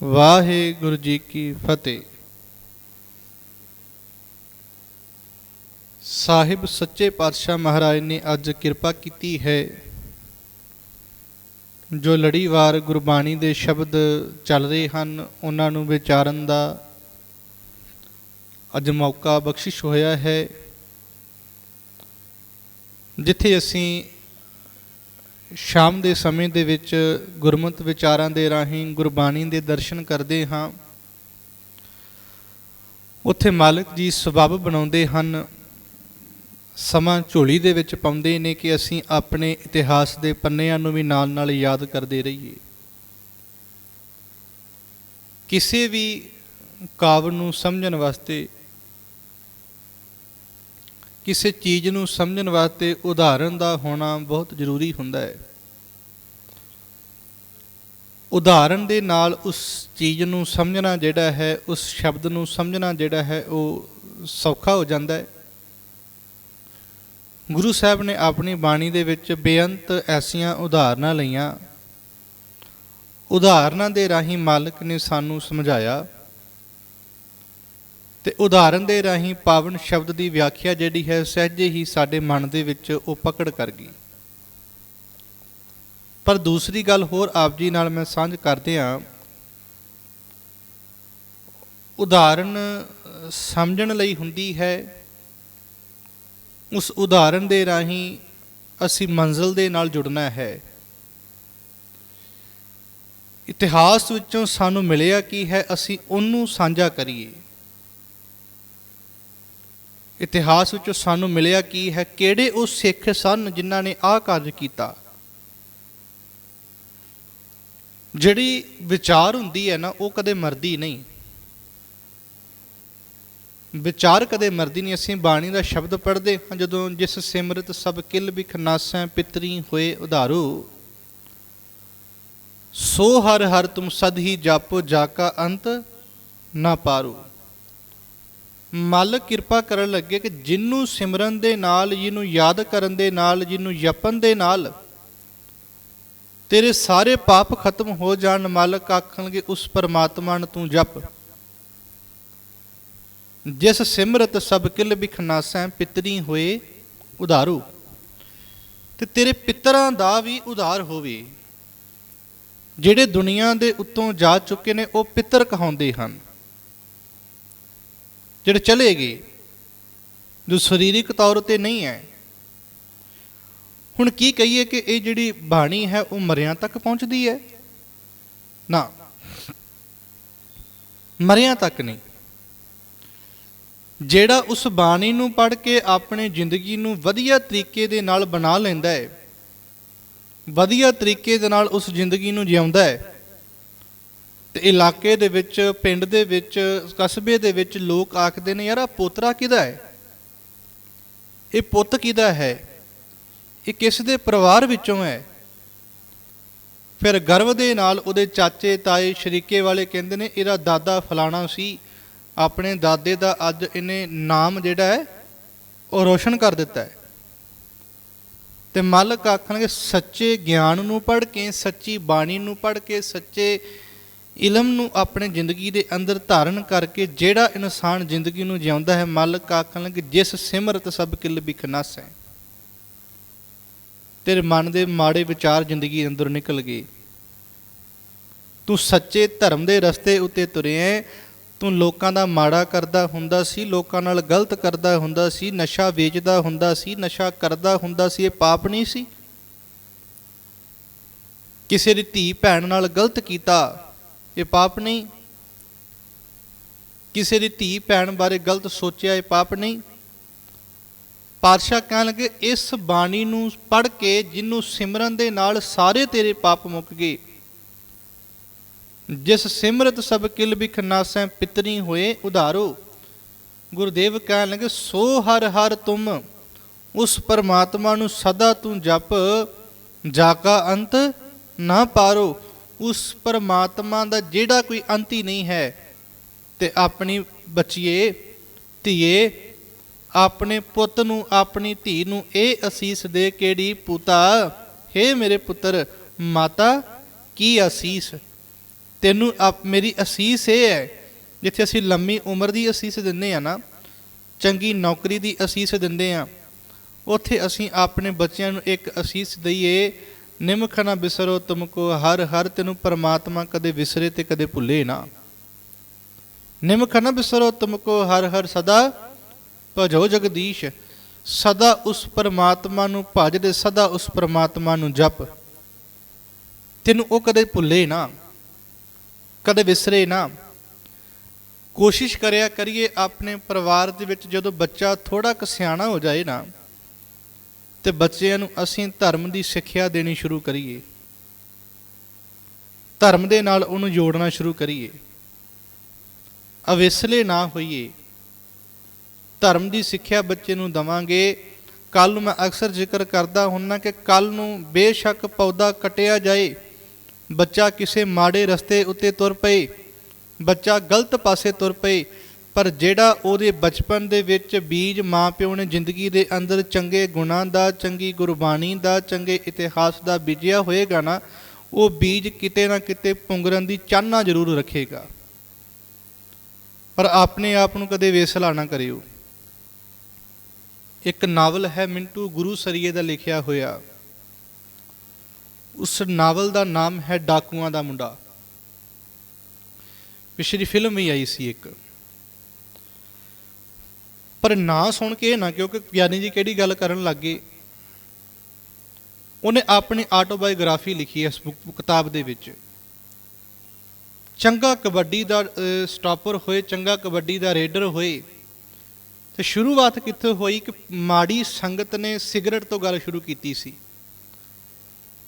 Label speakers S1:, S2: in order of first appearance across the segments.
S1: ਵਾਹਿਗੁਰੂ ਜੀ ਕੀ ਫਤਿਹ। ਸਾਹਿਬ ਸੱਚੇ ਪਾਤਸ਼ਾਹ ਮਹਾਰਾਜ ਨੇ ਅੱਜ ਕਿਰਪਾ ਕੀਤੀ ਹੈ, ਜੋ ਲੜੀਵਾਰ ਗੁਰਬਾਣੀ ਦੇ ਸ਼ਬਦ ਚੱਲ ਰਹੇ ਹਨ, ਉਹਨਾਂ ਨੂੰ ਵਿਚਾਰਨ ਦਾ ਅੱਜ ਮੌਕਾ ਬਖਸ਼ਿਸ਼ ਹੋਇਆ ਹੈ, ਜਿੱਥੇ ਅਸੀਂ ਸ਼ਾਮ ਦੇ ਸਮੇਂ ਦੇ ਵਿੱਚ ਗੁਰਮਤਿ ਵਿਚਾਰਾਂ ਦੇ ਰਾਹੀਂ ਗੁਰਬਾਣੀ ਦੇ ਦਰਸ਼ਨ ਕਰਦੇ ਹਾਂ। ਉੱਥੇ ਮਾਲਕ ਜੀ ਸਬਬ ਬਣਾਉਂਦੇ ਹਨ। ਸਮਾਂ ਝੋਲੀ ਦੇ ਵਿੱਚ ਪਾਉਂਦੇ ਨੇ ਕਿ ਅਸੀਂ ਆਪਣੇ ਇਤਿਹਾਸ ਦੇ ਪੰਨਿਆਂ ਨੂੰ ਵੀ ਨਾਲ ਨਾਲ ਯਾਦ ਕਰਦੇ ਰਹੀਏ। ਕਿਸੇ ਵੀ ਕਾਵਿ ਨੂੰ ਸਮਝਣ ਵਾਸਤੇ ਕਿਸੇ ਚੀਜ਼ ਨੂੰ ਸਮਝਣ ਵਾਸਤੇ ਉਦਾਹਰਣ ਦਾ ਹੋਣਾ ਬਹੁਤ ਜ਼ਰੂਰੀ ਹੁੰਦਾ ਹੈ। ਉਦਾਹਰਣ ਦੇ ਨਾਲ ਉਸ ਚੀਜ਼ ਨੂੰ ਸਮਝਣਾ ਜਿਹੜਾ ਹੈ, ਉਸ ਸ਼ਬਦ ਨੂੰ ਸਮਝਣਾ ਜਿਹੜਾ ਹੈ, ਉਹ ਸੌਖਾ ਹੋ ਜਾਂਦਾ ਹੈ। ਗੁਰੂ ਸਾਹਿਬ ਨੇ ਆਪਣੀ ਬਾਣੀ ਦੇ ਵਿੱਚ ਬੇਅੰਤ ਐਸੀਆਂ ਉਦਾਹਰਨਾਂ ਲਈਆਂ। ਉਦਾਹਰਨਾਂ ਦੇ ਰਾਹੀਂ ਮਾਲਕ ਨੇ ਸਾਨੂੰ ਸਮਝਾਇਆ ਤੇ ਉਦਾਹਰਨ ਦੇ ਰਾਹੀਂ ਪਾਵਨ ਸ਼ਬਦ ਦੀ ਵਿਆਖਿਆ ਜਿਹੜੀ ਹੈ ਸਹਿਜੇ ਹੀ ਸਾਡੇ ਮਨ ਦੇ ਵਿੱਚ ਉਹ ਪਕੜ ਕਰ ਗਈ। ਪਰ ਦੂਸਰੀ ਗੱਲ ਹੋਰ ਆਪ ਜੀ ਨਾਲ ਮੈਂ ਸਾਂਝ ਕਰਦੇ ਹਾਂ। ਉਦਾਹਰਨ ਸਮਝਣ ਲਈ ਹੁੰਦੀ ਹੈ। ਉਸ ਉਦਾਹਰਨ ਦੇ ਰਾਹੀਂ ਅਸੀਂ ਮੰਜ਼ਲ ਦੇ ਨਾਲ ਜੁੜਨਾ ਹੈ। ਇਤਿਹਾਸ ਵਿੱਚੋਂ ਸਾਨੂੰ ਮਿਲਿਆ ਕੀ ਹੈ, ਅਸੀਂ ਉਹਨੂੰ ਸਾਂਝਾ ਕਰੀਏ। ਇਤਿਹਾਸ ਵਿੱਚੋਂ ਸਾਨੂੰ ਮਿਲਿਆ ਕੀ ਹੈ, ਕਿਹੜੇ ਉਹ ਸਿੱਖ ਸਨ ਜਿਨ੍ਹਾਂ ਨੇ ਆਹ ਕਾਰਜ ਕੀਤਾ? ਜਿਹੜੀ ਵਿਚਾਰ ਹੁੰਦੀ ਹੈ ਨਾ, ਉਹ ਕਦੇ ਮਰਦੀ ਨਹੀਂ। ਵਿਚਾਰ ਕਦੇ ਮਰਦੀ ਨਹੀਂ। ਅਸੀਂ ਬਾਣੀ ਦਾ ਸ਼ਬਦ ਪੜ੍ਹਦੇ ਹਾਂ, ਜਦੋਂ ਜਿਸ ਸਿਮਰਤ ਸਭ ਕਿਲ ਬਿਖ ਨਾਸੈ, ਪਿਤਰੀ ਹੋਏ ਉਧਾਰੂ। ਸੋ ਹਰ ਹਰ ਤੁਮ ਸਦ ਹੀ ਜਾਪੋ, ਜਾਕਾ ਅੰਤ ਨਾ ਪਾਰੂ। ਮਾਲਕ ਕਿਰਪਾ ਕਰਨ ਲੱਗੇ ਕਿ ਜਿੰਨੂੰ ਸਿਮਰਨ ਦੇ ਨਾਲ, ਜਿਹਨੂੰ ਯਾਦ ਕਰਨ ਦੇ ਨਾਲ, ਜਿਹਨੂੰ ਜਪਨ ਦੇ ਨਾਲ ਤੇਰੇ ਸਾਰੇ ਪਾਪ ਖਤਮ ਹੋ ਜਾਣ, ਮਾਲਕ ਆਖਣਗੇ, ਉਸ ਪਰਮਾਤਮਾ ਨੂੰ ਤੂੰ ਜਪ। ਜਿਸ ਸਿਮਰਤ ਸਭ ਕਿਲ ਬਿਖਨਾਸੈ ਪਿਤਰੀ ਹੋਏ ਉਧਾਰੂ। ਤੇ ਤੇਰੇ ਪਿੱਤਰਾਂ ਦਾ ਵੀ ਉਧਾਰ ਹੋਵੇ। ਜਿਹੜੇ ਦੁਨੀਆ ਦੇ ਉੱਤੋਂ ਜਾ ਚੁੱਕੇ ਨੇ, ਉਹ ਪਿੱਤਰ ਕਹਾਉਂਦੇ ਹਨ। ਜਿਹੜੇ ਚਲੇ ਗਏ ਜੋ ਸਰੀਰਿਕ ਤੌਰ ਤੇ ਨਹੀਂ ਹੈ। ਹੁਣ ਕੀ ਕਹੀਏ ਕਿ ਇਹ ਜਿਹੜੀ ਬਾਣੀ ਹੈ, ਉਹ ਮਰਿਆਂ ਤੱਕ ਪਹੁੰਚਦੀ ਹੈ? ਨਾ। ਮਰਿਆਂ ਤੱਕ ਨਹੀਂ। ਜਿਹੜਾ ਉਸ ਬਾਣੀ ਨੂੰ ਪੜ੍ਹ ਕੇ ਆਪਣੇ ਜ਼ਿੰਦਗੀ ਨੂੰ ਵਧੀਆ ਤਰੀਕੇ ਦੇ ਨਾਲ ਬਣਾ ਲੈਂਦਾ ਹੈ, ਵਧੀਆ ਤਰੀਕੇ ਦੇ ਨਾਲ ਉਸ ਜ਼ਿੰਦਗੀ ਨੂੰ ਜਿਉਂਦਾ ਹੈ ਤੇ ਇਲਾਕੇ ਦੇ ਵਿੱਚ, ਪਿੰਡ ਦੇ ਵਿੱਚ, ਕਸਬੇ ਦੇ ਵਿੱਚ ਲੋਕ ਆਖਦੇ ਨੇ, ਯਾਰ ਆ ਪੋਤਰਾ ਕਿਹਦਾ ਹੈ? ਇਹ ਪੁੱਤ ਕਿਹਦਾ ਹੈ? ਇਹ ਕਿਸ ਦੇ ਪਰਿਵਾਰ ਵਿੱਚੋਂ ਹੈ? ਫਿਰ ਗਰਵ ਦੇ ਨਾਲ ਉਹਦੇ ਚਾਚੇ, ਤਾਏ, ਸ਼ਰੀਕੇ ਵਾਲੇ ਕਹਿੰਦੇ ਨੇ, ਇਹਦਾ ਦਾਦਾ ਫਲਾਣਾ ਸੀ। ਆਪਣੇ ਦਾਦੇ ਦਾ ਅੱਜ ਇਹਨੇ ਨਾਮ ਜਿਹੜਾ ਹੈ, ਉਹ ਰੋਸ਼ਨ ਕਰ ਦਿੱਤਾ ਹੈ। ਤੇ ਮਾਲਕ ਆਖਣਗੇ, ਸੱਚੇ ਗਿਆਨ ਨੂੰ ਪੜ੍ਹ ਕੇ, ਸੱਚੀ ਬਾਣੀ ਨੂੰ ਪੜ੍ਹ ਕੇ, ਸੱਚੇ ਇਲਮ ਨੂੰ ਆਪਣੇ ਜ਼ਿੰਦਗੀ ਦੇ ਅੰਦਰ ਧਾਰਨ ਕਰਕੇ ਜਿਹੜਾ ਇਨਸਾਨ ਜ਼ਿੰਦਗੀ ਨੂੰ ਜਿਉਂਦਾ ਹੈ, ਮਾਲਕ ਆਖਣਗੇ ਜਿਸ ਸਿਮਰਤ ਸਭ ਕਿਲ ਬਿਖਨਸ ਹੈ ਤੇਰੇ ਮਨ ਦੇ ਮਾੜੇ ਵਿਚਾਰ ਜ਼ਿੰਦਗੀ ਅੰਦਰ ਨਿਕਲ ਗਏ। ਤੂੰ ਸੱਚੇ ਧਰਮ ਦੇ ਰਸਤੇ ਉੱਤੇ ਤੁਰਿਆ ਤੂੰ ਲੋਕਾਂ ਦਾ ਮਾੜਾ ਕਰਦਾ ਹੁੰਦਾ ਸੀ, ਲੋਕਾਂ ਨਾਲ ਗਲਤ ਕਰਦਾ ਹੁੰਦਾ ਸੀ, ਨਸ਼ਾ ਵੇਚਦਾ ਹੁੰਦਾ ਸੀ, ਨਸ਼ਾ ਕਰਦਾ ਹੁੰਦਾ ਸੀ, ਇਹ ਪਾਪ ਨਹੀਂ ਸੀ? ਕਿਸੇ ਦੀ ਧੀ ਭੈਣ ਨਾਲ ਗਲਤ ਕੀਤਾ ਇਹ ਪਾਪ ਨਹੀਂ। ਕਿਸੇ ਦੀ ਧੀ ਭੈਣ ਬਾਰੇ ਗਲਤ ਸੋਚਿਆ, ਇਹ ਪਾਪ ਨਹੀਂ। ਪਾਤਸ਼ਾਹ ਕਹਿਣ ਲੱਗੇ, ਇਸ ਬਾਣੀ ਨੂੰ ਪੜ੍ਹ ਕੇ ਜਿਹਨੂੰ ਸਿਮਰਨ ਦੇ ਨਾਲ ਸਾਰੇ ਤੇਰੇ ਪਾਪ ਮੁੱਕ ਗਏ। ਜਿਸ ਸਿਮਰਤ ਸਭ ਕਿਲ ਬਿਖ ਨਾਸੈ, ਪਿਤਰੀ ਹੋਏ ਉਧਾਰੋ। ਗੁਰਦੇਵ ਕਹਿਣ ਲੱਗੇ, ਸੋ ਹਰ ਹਰ ਤੁਮ, ਉਸ ਪਰਮਾਤਮਾ ਨੂੰ ਸਦਾ ਤੂੰ ਜਪ ਜਾਕਾ ਅੰਤ ਨਾ ਪਾਰੋ। ਉਸ ਪਰਮਾਤਮਾ ਦਾ ਜਿਹੜਾ ਕੋਈ ਅੰਤ ਹੀ ਨਹੀਂ ਹੈ, ਤੇ ਆਪਣੀ ਬੱਚੀਏ, ਧੀਏ, ਆਪਣੇ ਪੁੱਤ ਨੂੰ, ਆਪਣੀ ਧੀ ਨੂੰ ਇਹ ਅਸੀਸ ਦੇ ਕਿਹੜੀ ਪੁੱਤਾ, ਹੇ ਮੇਰੇ ਪੁੱਤਰ, ਮਾਤਾ, ਕੀ ਅਸੀਸ? ਤੈਨੂੰ ਆਪ- ਮੇਰੀ ਅਸੀਸ ਇਹ ਹੈ, ਜਿੱਥੇ ਅਸੀਂ ਲੰਮੀ ਉਮਰ ਦੀ ਅਸੀਸ ਦਿੰਦੇ ਆ ਨਾ, ਚੰਗੀ ਨੌਕਰੀ ਦੀ ਅਸੀਸ ਦਿੰਦੇ ਆ ਉੱਥੇ ਅਸੀਂ ਆਪਣੇ ਬੱਚਿਆਂ ਨੂੰ ਇੱਕ ਅਸੀਸ ਦਈਏ ਨਿਮਖ ਨਾ ਬਿਸਰੋ ਤੁਮਕੋ, ਹਰ ਹਰ ਤੈਨੂੰ ਪਰਮਾਤਮਾ ਕਦੇ ਵਿਸਰੇ ਤੇ ਕਦੇ ਭੁੱਲੇ ਨਾ। ਨਿਮਖ ਨਾ ਬਿਸਰੋ ਤੁਮਕੋ, ਹਰ ਹਰ ਸਦਾ ਭਜੋ ਜਗਦੀਸ਼। ਸਦਾ ਉਸ ਪਰਮਾਤਮਾ ਨੂੰ ਭਜਦੇ ਸਦਾ ਉਸ ਪਰਮਾਤਮਾ ਨੂੰ ਜਪ। ਤੈਨੂੰ ਉਹ ਕਦੇ ਭੁੱਲੇ ਨਾ, ਕਦੇ ਵਿਸਰੇ ਨਾ। ਕੋਸ਼ਿਸ਼ ਕਰਿਆ ਕਰੀਏ ਆਪਣੇ ਪਰਿਵਾਰ ਦੇ ਵਿੱਚ ਜਦੋਂ ਬੱਚਾ ਥੋੜਾ ਕੁ ਸਿਆਣਾ ਹੋ ਜਾਏ ਨਾ ਤੇ ਬੱਚਿਆਂ ਨੂੰ ਅਸੀਂ ਧਰਮ ਦੀ ਸਿੱਖਿਆ ਦੇਣੀ ਸ਼ੁਰੂ ਕਰੀਏ। ਧਰਮ ਦੇ ਨਾਲ ਉਹਨੂੰ ਜੋੜਨਾ ਸ਼ੁਰੂ ਕਰੀਏ। ਅਵੇਸਲੇ ਨਾ ਹੋਈਏ। ਧਰਮ ਦੀ ਸਿੱਖਿਆ ਬੱਚੇ ਨੂੰ ਦਵਾਂਗੇ। ਕੱਲ ਨੂੰ ਮੈਂ ਅਕਸਰ ਜ਼ਿਕਰ ਕਰਦਾ ਹੁੰਨਾ ਕਿ ਕੱਲ ਨੂੰ ਬੇਸ਼ੱਕ ਪੌਦਾ ਕਟਿਆ ਜਾਏ। ਬੱਚਾ ਕਿਸੇ ਮਾੜੇ ਰਸਤੇ ਉੱਤੇ ਤੁਰ ਪਏ। ਬੱਚਾ ਗਲਤ ਪਾਸੇ ਤੁਰ ਪਏ। ਪਰ ਜਿਹੜਾ ਉਹਦੇ ਬਚਪਨ ਦੇ ਵਿੱਚ ਬੀਜ ਮਾਪਿਓ ਨੇ ਜ਼ਿੰਦਗੀ ਦੇ ਅੰਦਰ ਚੰਗੇ ਗੁਣਾਂ ਦਾ, ਚੰਗੀ ਗੁਰਬਾਣੀ ਦਾ, ਚੰਗੇ ਇਤਿਹਾਸ ਦਾ ਬੀਜਿਆ ਹੋਏਗਾ ਨਾ, ਉਹ ਬੀਜ ਕਿਤੇ ਨਾ ਕਿਤੇ ਪੁੰਗਰਨ ਦੀ ਚਾਹਨਾ ਜ਼ਰੂਰ ਰੱਖੇਗਾ। ਪਰ ਆਪਣੇ ਆਪ ਨੂੰ ਕਦੇ ਵੇਸਲਾ ਨਾ ਕਰਿਓ। ਇੱਕ ਨਾਵਲ ਹੈ ਮਿੰਟੂ ਗੁਰੂ ਸਰੀਏ ਦਾ ਲਿਖਿਆ ਹੋਇਆ। ਉਸ ਨਾਵਲ ਦਾ ਨਾਮ ਹੈ ਡਾਕੂਆਂ ਦਾ ਮੁੰਡਾ। ਪਿਛਲੀ ਫਿਲਮ ਹੀ ਆਈ ਸੀ ਇੱਕ। ਪਰ ਨਾ ਸੁਣ ਕੇ ਇਹ ਨਾ ਕਿਉਂਕਿ ਗਿਆਨੀ ਜੀ ਕਿਹੜੀ ਗੱਲ ਕਰਨ ਲੱਗੇ ਉਹਨੇ ਆਪਣੀ ਆਟੋਬਾਇਓਗ੍ਰਾਫੀ ਲਿਖੀ ਹੈ ਇਸ ਬੁੱਕ ਕਿਤਾਬ ਦੇ ਵਿੱਚ। ਚੰਗਾ ਕਬੱਡੀ ਦਾ ਅਹ, ਸਟਾਪਰ ਹੋਏ ਚੰਗਾ ਕਬੱਡੀ ਦਾ ਰੇਡਰ ਹੋਏ। ਤੇ ਸ਼ੁਰੂਆਤ ਕਿੱਥੋਂ ਹੋਈ ਕਿ ਮਾੜੀ ਸੰਗਤ ਨੇ ਸਿਗਰਟ ਤੋਂ ਗੱਲ ਸ਼ੁਰੂ ਕੀਤੀ ਸੀ।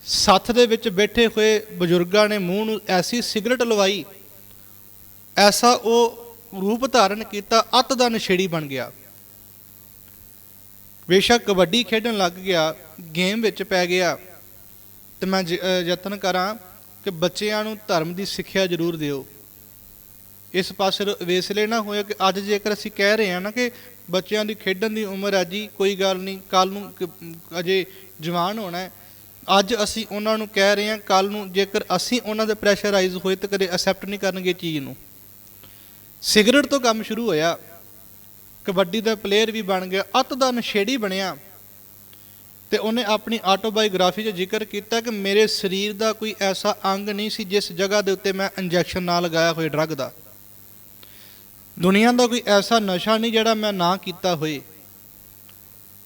S1: ਸੱਥ ਦੇ ਵਿੱਚ ਬੈਠੇ ਹੋਏ ਬਜ਼ੁਰਗਾਂ ਨੇ ਮੂੰਹ ਨੂੰ ਐਸੀ ਸਿਗਰਟ ਲਵਾਈ। ਐਸਾ ਉਹ ਰੂਪ ਧਾਰਨ ਕੀਤਾ ਅੱਤ ਦਾ ਨਸ਼ੇੜੀ ਬਣ ਗਿਆ। ਬੇਸ਼ੱਕ ਕਬੱਡੀ ਖੇਡਣ ਲੱਗ ਗਿਆ ਗੇਮ ਵਿੱਚ ਪੈ ਗਿਆ। ਤੇ ਮੈਂ ਜ- ਯਤਨ ਕਰਾਂ ਕਿ ਬੱਚਿਆਂ ਨੂੰ ਧਰਮ ਦੀ ਸਿੱਖਿਆ ਜ਼ਰੂਰ ਦਿਓ। ਇਸ ਪਾਸੇ ਵੇਸਲੇ ਨਾ ਹੋਇਆ ਕਿ ਅੱਜ ਜੇਕਰ ਅਸੀਂ ਕਹਿ ਰਹੇ ਹਾਂ ਨਾ ਕਿ ਬੱਚਿਆਂ ਦੀ ਖੇਡਣ ਦੀ ਉਮਰ ਹੈ ਜੀ, ਕੋਈ ਗੱਲ ਨਹੀਂ, ਕੱਲ ਨੂੰ ਅਜੇ ਜਵਾਨ ਹੋਣਾ ਹੈ। ਅੱਜ ਅਸੀਂ ਉਹਨਾਂ ਨੂੰ ਕਹਿ ਰਹੇ ਹਾਂ, ਕੱਲ ਨੂੰ ਜੇਕਰ ਅਸੀਂ ਉਹਨਾਂ ਦੇ ਪ੍ਰੈਸ਼ਰਾਈਜ਼ ਹੋਏ ਤਾਂ ਕਦੇ ਅਸੈਪਟ ਨਹੀਂ ਕਰਨਗੇ ਚੀਜ਼ ਨੂੰ। ਸਿਗਰਟ ਤੋਂ ਕੰਮ ਸ਼ੁਰੂ ਹੋਇਆ। ਕਬੱਡੀ ਦਾ ਪਲੇਅਰ ਵੀ ਬਣ ਗਿਆ, ਅੱਤ ਦਾ ਨਸ਼ੇੜੀ ਬਣਿਆ। ਤੇ ਉਹਨੇ ਆਪਣੀ ਆਟੋਬਾਇਓਗ੍ਰਾਫੀ 'ਚ ਜ਼ਿਕਰ ਕੀਤਾ ਕਿ ਮੇਰੇ ਸਰੀਰ ਦਾ ਕੋਈ ਐਸਾ ਅੰਗ ਨਹੀਂ ਸੀ ਜਿਸ ਜਗ੍ਹਾ ਦੇ ਉੱਤੇ ਮੈਂ ਇੰਜੈਕਸ਼ਨ ਨਾ ਲਗਾਇਆ ਹੋਏ ਡਰੱਗ ਦਾ। ਦੁਨੀਆ ਦਾ ਕੋਈ ਐਸਾ ਨਸ਼ਾ ਨਹੀਂ ਜਿਹੜਾ ਮੈਂ ਨਾ ਕੀਤਾ ਹੋਏ।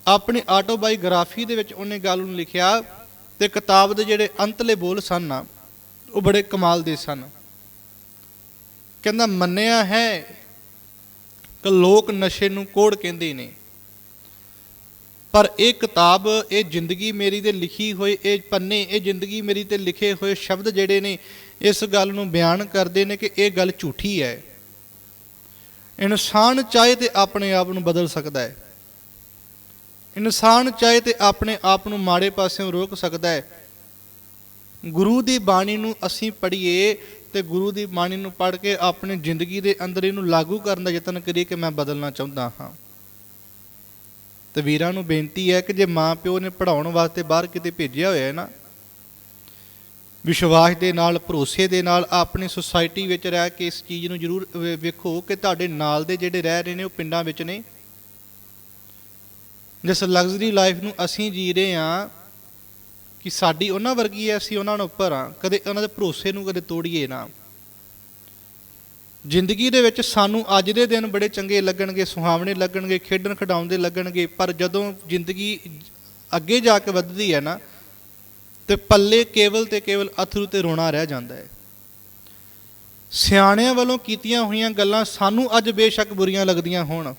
S1: ਆਪਣੀ ਆਟੋਬਾਇਓਗ੍ਰਾਫੀ ਦੇ ਵਿੱਚ ਉਹਨੇ ਗੱਲ ਨੂੰ ਲਿਖਿਆ ਤੇ ਕਿਤਾਬ ਦੇ ਜਿਹੜੇ ਅੰਤਲੇ ਬੋਲ ਸਨ ਨਾ, ਉਹ ਬੜੇ ਕਮਾਲ ਦੇ ਸਨ। ਕਹਿੰਦਾ, ਮੰਨਿਆ ਹੈ ਕਿ ਲੋਕ ਨਸ਼ੇ ਨੂੰ ਕੋੜ ਕਹਿੰਦੇ ਨੇ। ਪਰ ਇਹ ਕਿਤਾਬ, ਇਹ ਜ਼ਿੰਦਗੀ ਮੇਰੀ ਤੇ ਲਿਖੀ ਹੋਈ, ਇਹ ਪੰਨੇ, ਇਹ ਜ਼ਿੰਦਗੀ ਮੇਰੀ ਤੇ ਲਿਖੇ ਹੋਏ ਸ਼ਬਦ ਜਿਹੜੇ ਨੇ, ਇਸ ਗੱਲ ਨੂੰ ਬਿਆਨ ਕਰਦੇ ਨੇ ਕਿ ਇਹ ਗੱਲ ਝੂਠੀ ਹੈ। ਇਨਸਾਨ ਚਾਹੇ ਤੇ ਆਪਣੇ ਆਪ ਨੂੰ ਬਦਲ ਸਕਦਾ ਹੈ। ਇਨਸਾਨ ਚਾਹੇ ਤੇ ਆਪਣੇ ਆਪ ਨੂੰ ਮਾੜੇ ਪਾਸਿਓਂ ਰੋਕ ਸਕਦਾ ਹੈ। ਗੁਰੂ ਦੀ ਬਾਣੀ ਨੂੰ ਅਸੀਂ ਪੜ੍ਹੀਏ ਤੇ ਗੁਰੂ ਦੀ ਬਾਣੀ ਨੂੰ ਪੜ੍ਹ ਕੇ ਆਪਣੀ ਜ਼ਿੰਦਗੀ ਦੇ ਅੰਦਰ ਇਹਨੂੰ ਲਾਗੂ ਕਰਨ ਦਾ ਯਤਨ ਕਰੀਏ ਕਿ ਮੈਂ ਬਦਲਣਾ ਚਾਹੁੰਦਾ ਹਾਂ। ਤੇ ਵੀਰਾਂ ਨੂੰ ਬੇਨਤੀ ਹੈ ਕਿ ਜੇ ਮਾਂ ਪਿਓ ਨੇ ਪੜਾਉਣ ਵਾਸਤੇ ਬਾਹਰ ਕਿਤੇ ਭੇਜਿਆ ਹੋਇਆ ਹੈ ਨਾ, ਵਿਸ਼ਵਾਸ ਦੇ ਨਾਲ, ਭਰੋਸੇ ਦੇ ਨਾਲ ਆਪਣੀ ਸੁਸਾਇਟੀ ਵਿੱਚ ਰਹਿ ਕੇ ਇਸ ਚੀਜ਼ ਨੂੰ ਜ਼ਰੂਰ ਵੇਖੋ ਕਿ ਤੁਹਾਡੇ ਨਾਲ ਦੇ ਜਿਹੜੇ ਰਹਿ ਰਹੇ ਨੇ ਉਹ ਪਿੰਡਾਂ ਵਿੱਚ ਨੇ। ਜਿਸ ਲਗਜ਼ਰੀ ਲਾਈਫ ਨੂੰ ਅਸੀਂ ਜੀ ਰਹੇ ਹਾਂ ਕਿ ਸਾਡੀ ਉਹਨਾਂ ਵਰਗੀ ਹੈ ਅਸੀਂ ਉਹਨਾਂ ਨੂੰ ਉੱਪਰ ਆ। ਕਦੇ ਉਹਨਾਂ ਦੇ ਭਰੋਸੇ ਨੂੰ ਕਦੇ ਤੋੜੀਏ ਨਾ। ਜ਼ਿੰਦਗੀ ਦੇ ਵਿੱਚ ਸਾਨੂੰ ਅੱਜ ਦੇ ਦਿਨ ਬੜੇ ਚੰਗੇ ਲੱਗਣਗੇ, ਸੁਹਾਵਣੇ ਲੱਗਣਗੇ, ਖੇਡਣ ਖਡਾਉਣ ਲੱਗਣਗੇ, ਪਰ ਜਦੋਂ ਜ਼ਿੰਦਗੀ ਅੱਗੇ ਜਾ ਕੇ ਵੱਧਦੀ ਹੈ ਨਾ, ਤੇ ਪੱਲੇ ਕੇਵਲ ਤੇ ਕੇਵਲ ਅਥਰੂ ਤੇ ਰੋਣਾ ਰਹਿ ਜਾਂਦਾ ਹੈ ਸਿਆਣਿਆਂ ਵੱਲੋਂ ਕੀਤੀਆਂ ਹੋਈਆਂ ਗੱਲਾਂ ਸਾਨੂੰ ਅੱਜ ਬੇਸ਼ੱਕ ਬੁਰੀਆਂ ਲੱਗਦੀਆਂ ਹੋਣ।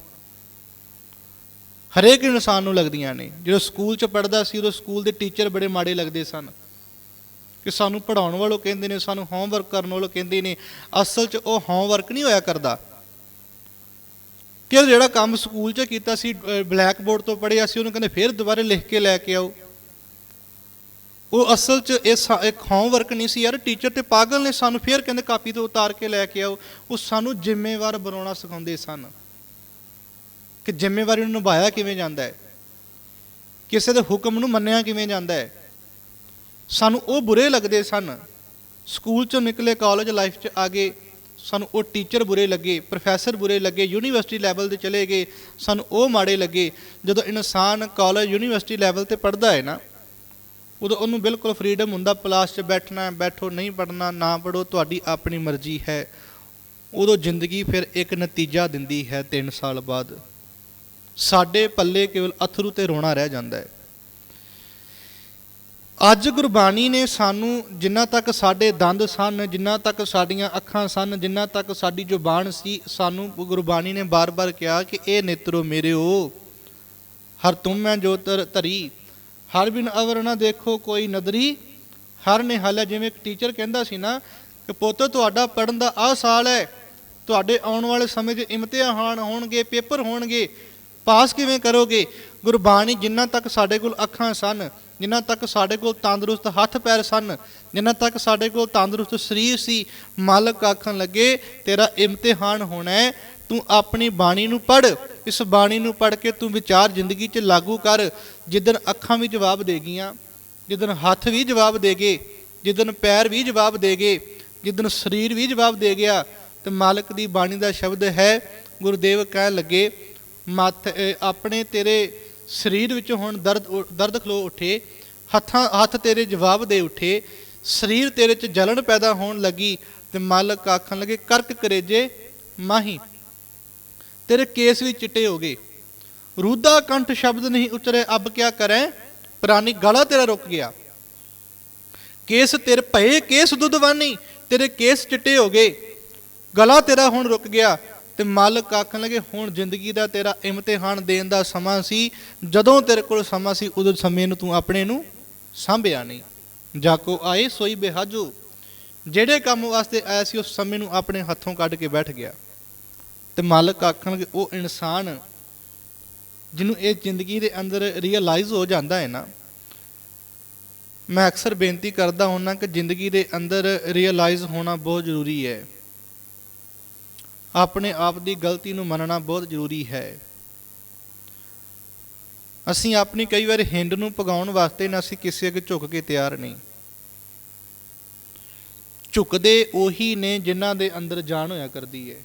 S1: ਹਰੇਕ ਇਨਸਾਨ ਨੂੰ ਲੱਗਦੀਆਂ ਨੇ। ਜਦੋਂ ਸਕੂਲ 'ਚ ਪੜਦਾ ਸੀ, ਉਦੋਂ ਸਕੂਲ ਦੇ ਟੀਚਰ ਬੜੇ ਮਾੜੇ ਲੱਗਦੇ ਸਨ। ਕਿ ਸਾਨੂੰ ਪੜਾਉਣ ਵਾਲੋ ਕਹਿੰਦੇ ਨੇ, ਸਾਨੂੰ ਹੋਮਵਰਕ ਕਰਨ ਵਾਲੋ ਕਹਿੰਦੇ ਨੇ। ਅਸਲ 'ਚ ਉਹ ਹੋਮਵਰਕ ਨਹੀਂ ਹੋਇਆ ਕਰਦਾ। ਕਿ ਜਿਹੜਾ ਕੰਮ ਸਕੂਲ 'ਚ ਕੀਤਾ ਸੀ ਬਲੈਕ ਬੋਰਡ ਤੋਂ ਪੜਿਆ ਸੀ, ਉਹਨੂੰ ਕਹਿੰਦੇ ਫਿਰ ਦੁਬਾਰੇ ਲਿਖ ਕੇ ਲੈ ਕੇ ਆਓ। ਉਹ ਅਸਲ 'ਚ ਇਹ ਸਾ- ਇੱਕ ਹੋਮਵਰਕ ਨਹੀਂ ਸੀ। ਯਾਰ ਟੀਚਰ ਤੇ ਪਾਗਲ ਨੇ ਸਾਨੂੰ ਫਿਰ ਕਹਿੰਦੇ ਕਾਪੀ ਤੋਂ ਉਤਾਰ ਕੇ ਲੈ ਕੇ ਆਓ। ਉਹ ਸਾਨੂੰ ਜ਼ਿੰਮੇਵਾਰ ਬਣਾਉਣਾ ਸਿਖਾਉਂਦੇ ਸਨ। ਕਿ ਜ਼ਿੰਮੇਵਾਰੀ ਨੂੰ ਨਿਭਾਇਆ ਕਿਵੇਂ ਜਾਂਦਾ ਹੈ? ਕਿਸੇ ਦੇ ਹੁਕਮ ਨੂੰ ਮੰਨਿਆ ਕਿਵੇਂ ਜਾਂਦਾ ਹੈ? ਸਾਨੂੰ ਉਹ ਬੁਰੇ ਲੱਗਦੇ ਸਨ। ਸਕੂਲ ਚੋਂ ਨਿਕਲੇ, ਕਾਲਜ ਲਾਈਫ 'ਚ ਆ ਗਏ। ਸਾਨੂੰ ਉਹ ਟੀਚਰ ਬੁਰੇ ਲੱਗੇ, ਪ੍ਰੋਫੈਸਰ ਬੁਰੇ ਲੱਗੇ, ਯੂਨੀਵਰਸਿਟੀ ਲੈਵਲ ਤੇ ਚਲੇ ਗਏ। ਸਾਨੂੰ ਉਹ ਮਾੜੇ ਲੱਗੇ। ਜਦੋਂ ਇਨਸਾਨ ਕਾਲਜ, ਯੂਨੀਵਰਸਿਟੀ ਲੈਵਲ ਤੇ ਪੜਦਾ ਹੈ ਨਾ, ਉਦੋਂ ਉਹਨੂੰ ਬਿਲਕੁਲ ਫਰੀडम ਹੁੰਦਾ ਪਲਾਸ 'ਚ ਬੈਠਣਾ, ਬੈਠੋ, ਨਹੀਂ ਪੜਨਾ ਨਾ ਪੜੋ ਤੁਹਾਡੀ ਆਪਣੀ ਮਰਜ਼ੀ ਹੈ। ਉਦੋਂ ਜ਼ਿੰਦਗੀ ਫਿਰ ਇੱਕ ਨਤੀਜਾ ਦਿੰਦੀ ਹੈ 3 ਸਾਲ ਬਾਅਦ। ਸਾਡੇ ਪੱਲੇ ਕੇਵਲ ਅਥਰੂ ਤੇ ਰੋਣਾ ਰਹਿ ਜਾਂਦਾ ਹੈ। ਅੱਜ ਗੁਰਬਾਣੀ ਨੇ ਸਾਨੂੰ ਜਿੰਨਾ ਤੱਕ ਸਾਡੇ ਦੰਦ ਸਨ, ਜਿੰਨਾ ਤੱਕ ਸਾਡੀਆਂ ਅੱਖਾਂ ਸਨ, ਜਿੰਨਾ ਤੱਕ ਸਾਡੀ ਜ਼ੁਬਾਨ ਸੀ, ਸਾਨੂੰ ਗੁਰਬਾਣੀ ਨੇ ਬਾਰ-ਬਾਰ ਕਿਹਾ ਕਿ ਇਹ ਨੇਤਰੋ ਮੇਰਿਓ, ਹਰ ਤੁਮ ਮੈਂ ਜੋ ਤਰ, ਧਰੀ। ਹਰ ਬਿਨ ਅਵਰ ਨਾ ਦੇਖੋ ਕੋਈ ਨਦਰੀ। ਹਰ ਨਿਹਾਲਿਆ ਜਿਵੇਂ ਇੱਕ ਟੀਚਰ ਕਹਿੰਦਾ ਸੀ ਨਾ ਕਿ ਪੁੱਤ, ਤੁਹਾਡਾ ਪੜਨ ਦਾ ਆਹ ਸਾਲ ਹੈ। ਤੁਹਾਡੇ ਆਉਣ ਵਾਲੇ ਸਮੇਂ 'ਚ ਇਮਤਿਹਾਨ ਹੋਣਗੇ, ਪੇਪਰ ਹੋਣਗੇ। ਪਾਸ ਕਿਵੇਂ ਕਰੋਗੇ? ਗੁਰਬਾਣੀ ਜਿੰਨਾ ਤੱਕ ਸਾਡੇ ਕੋਲ ਅੱਖਾਂ ਸਨ, ਜਿੰਨਾ ਤੱਕ ਸਾਡੇ ਕੋਲ ਤੰਦਰੁਸਤ ਹੱਥ ਪੈਰ ਸਨ, ਜਿੰਨਾ ਤੱਕ ਸਾਡੇ ਕੋਲ ਤੰਦਰੁਸਤ ਸਰੀਰ ਸੀ, ਮਾਲਕ ਆਖਣ ਲੱਗੇ, ਤੇਰਾ ਇਮਤਿਹਾਨ ਹੋਣਾ ਹੈ, ਤੂੰ ਆਪਣੀ ਬਾਣੀ ਨੂੰ ਪੜ ਇਸ ਬਾਣੀ ਨੂੰ ਪੜ ਕੇ ਤੂੰ ਵਿਚਾਰ ਜ਼ਿੰਦਗੀ 'ਚ ਲਾਗੂ ਕਰ। ਜਿੱਦਨ ਅੱਖਾਂ ਵੀ ਜਵਾਬ ਦੇਗੀਆਂ ਜਿੱਦਨ ਹੱਥ ਵੀ ਜਵਾਬ ਦੇਗੇ ਜਿੱਦਨ ਪੈਰ ਵੀ ਜਵਾਬ ਦੇਗੇ ਜਿੱਦਨ ਸਰੀਰ ਵੀ ਜਵਾਬ ਦੇ ਗਿਆ, ਤੇ ਮਾਲਕ ਦੀ ਬਾਣੀ ਦਾ ਸ਼ਬਦ ਹੈ, ਗੁਰਦੇਵ ਕਹਿਣ ਲੱਗੇ ਮੱਥ ਆਪਣੇ ਤੇਰੇ ਸਰੀਰ ਵਿੱਚ ਹੁਣ ਦਰਦ ਉ- ਦਰਦ ਖਲੋ ਉੱਠੇ, ਹੱਥਾਂ, ਹੱਥ ਤੇਰੇ ਜਵਾਬ ਦੇ ਉੱਠੇ, ਸਰੀਰ ਤੇਰੇ 'ਚ ਜਲਣ ਪੈਦਾ ਹੋਣ ਲੱਗੀ ਤੇ ਮਾਲਕ ਆਖਣ ਲੱਗੇ, ਕਰਕ ਕਰੇਜੇ ਮਾਹੀ, ਤੇਰੇ ਕੇਸ ਵੀ ਚਿੱਟੇ ਹੋ ਗਏ। ਰੂਦਾ ਕੰਠ ਸ਼ਬਦ ਨਹੀਂ ਉਚਰੇ, ਅਬ ਕਿਆ ਕਰੇ? ਪ੍ਰਾਨੀ ਗਲਾ ਤੇਰਾ ਰੁਕ ਗਿਆ। ਕੇਸ ਤੇਰੇ, ਭਏ ਕੇਸ ਦੁੱਧਵਾਨੀ ਤੇਰੇ ਕੇਸ ਚਿੱਟੇ ਹੋ ਗਏ। ਗਲਾ ਤੇਰਾ ਹੁਣ ਰੁਕ ਗਿਆ। ਤੇ ਮਾਲਕ ਆਖਣ ਲੱਗੇ, ਹੁਣ ਜ਼ਿੰਦਗੀ ਦਾ ਤੇਰਾ ਇਮਤਿਹਾਨ ਦੇਣ ਦਾ ਸਮਾਂ ਸੀ। ਜਦੋਂ ਤੇਰੇ ਕੋਲ ਸਮਾਂ ਸੀ, ਉਦੋਂ ਸਮੇਂ ਨੂੰ ਤੂੰ ਆਪਣੇ ਨੂੰ ਸਾਂਭਿਆ ਨਹੀਂ। ਜਾ ਜਾਕੋ ਆਏ, ਸੋਈ ਬੇਹਾਜੋ। ਜਿਹੜੇ ਕੰਮ ਵਾਸਤੇ ਆਇਆ ਸੀ, ਉਸ ਸਮੇਂ ਨੂੰ ਆਪਣੇ ਹੱਥੋਂ ਕੱਢ ਕੇ ਬੈਠ ਗਿਆ। ਤੇ ਮਾਲਕ ਆਖਣ ਲੱਗੇ, ਉਹ ਇਨਸਾਨ ਜਿਹਨੂੰ ਇਹ ਜ਼ਿੰਦਗੀ ਦੇ ਅੰਦਰ ਰੀਅਲਾਈਜ਼ ਹੋ ਜਾਂਦਾ ਹੈ ਨਾ। ਮੈਂ ਅਕਸਰ ਬੇਨਤੀ ਕਰਦਾ ਹੁੰਨਾ ਕਿ ਜ਼ਿੰਦਗੀ ਦੇ ਅੰਦਰ ਰੀਅਲਾਈਜ਼ ਹੋਣਾ ਬਹੁਤ ਜ਼ਰੂਰੀ ਹੈ। ਆਪਣੇ ਆਪ ਦੀ ਗਲਤੀ ਨੂੰ ਮੰਨਣਾ ਬਹੁਤ ਜ਼ਰੂਰੀ ਹੈ। ਅਸੀਂ ਆਪਣੀ ਕਈ ਵਾਰ ਹਿੰਡ ਨੂੰ ਪਗਾਉਣ ਵਾਸਤੇ ਨਾ ਅਸੀਂ ਕਿਸੇ ਅੱਗੇ ਝੁਕ ਕੇ ਤਿਆਰ ਨਹੀਂ। ਝੁਕਦੇ ਉਹੀ ਨੇ ਜਿਨ੍ਹਾਂ ਦੇ ਅੰਦਰ ਜਾਨ ਹੋਇਆ ਕਰਦੀ ਹੈ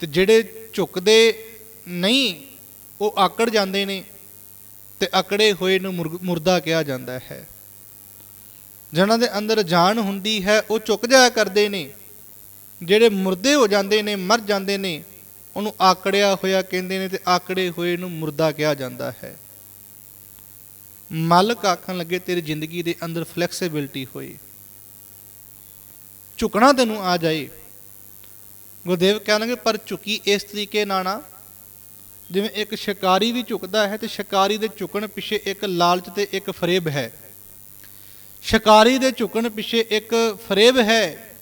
S1: ਤੇ ਜਿਹੜੇ ਝੁਕਦੇ ਨਹੀਂ, ਉਹ ਆਕੜ ਜਾਂਦੇ ਨੇ ਤੇ ਅਕੜੇ ਹੋਏ ਨੂੰ ਮੁਰਗ- ਮੁਰਦਾ ਕਿਹਾ ਜਾਂਦਾ ਹੈ। ਜਿਨ੍ਹਾਂ ਦੇ ਅੰਦਰ ਜਾਨ ਹੁੰਦੀ ਹੈ, ਉਹ ਝੁਕ ਜਾਇਆ ਕਰਦੇ ਨੇ। ਜਿਹੜੇ ਮੁਰਦੇ ਹੋ ਜਾਂਦੇ ਨੇ, ਮਰ ਜਾਂਦੇ ਨੇ, ਉਹਨੂੰ ਆਕੜਿਆ ਹੋਇਆ ਕਹਿੰਦੇ ਨੇ ਤੇ ਆਕੜੇ ਹੋਏ ਨੂੰ ਮੁਰਦਾ ਕਿਹਾ ਜਾਂਦਾ ਹੈ। ਮਾਲਕ ਆਖਣ ਲੱਗੇ, ਤੇਰੀ ਜ਼ਿੰਦਗੀ ਦੇ ਅੰਦਰ ਫਲੈਕਸੀਬਿਲਟੀ ਹੋਈ ਝੁਕਣਾ ਤੈਨੂੰ ਆ ਜਾਏ। ਗੁਰਦੇਵ ਕਹਿਣਗੇ ਪਰ ਝੁਕੀ ਇਸ ਤਰੀਕੇ ਨਾਲ ਨਾ। ਜਿਵੇਂ ਇੱਕ ਸ਼ਿਕਾਰੀ ਵੀ ਝੁਕਦਾ ਹੈ ਤੇ ਸ਼ਿਕਾਰੀ ਦੇ ਝੁਕਣ ਪਿੱਛੇ ਇੱਕ ਲਾਲਚ ਤੇ ਇੱਕ ਫਰੇਬ ਹੈ। ਸ਼ਿਕਾਰੀ ਦੇ ਝੁਕਣ ਪਿੱਛੇ ਇੱਕ ਫਰੇਬ ਹੈ।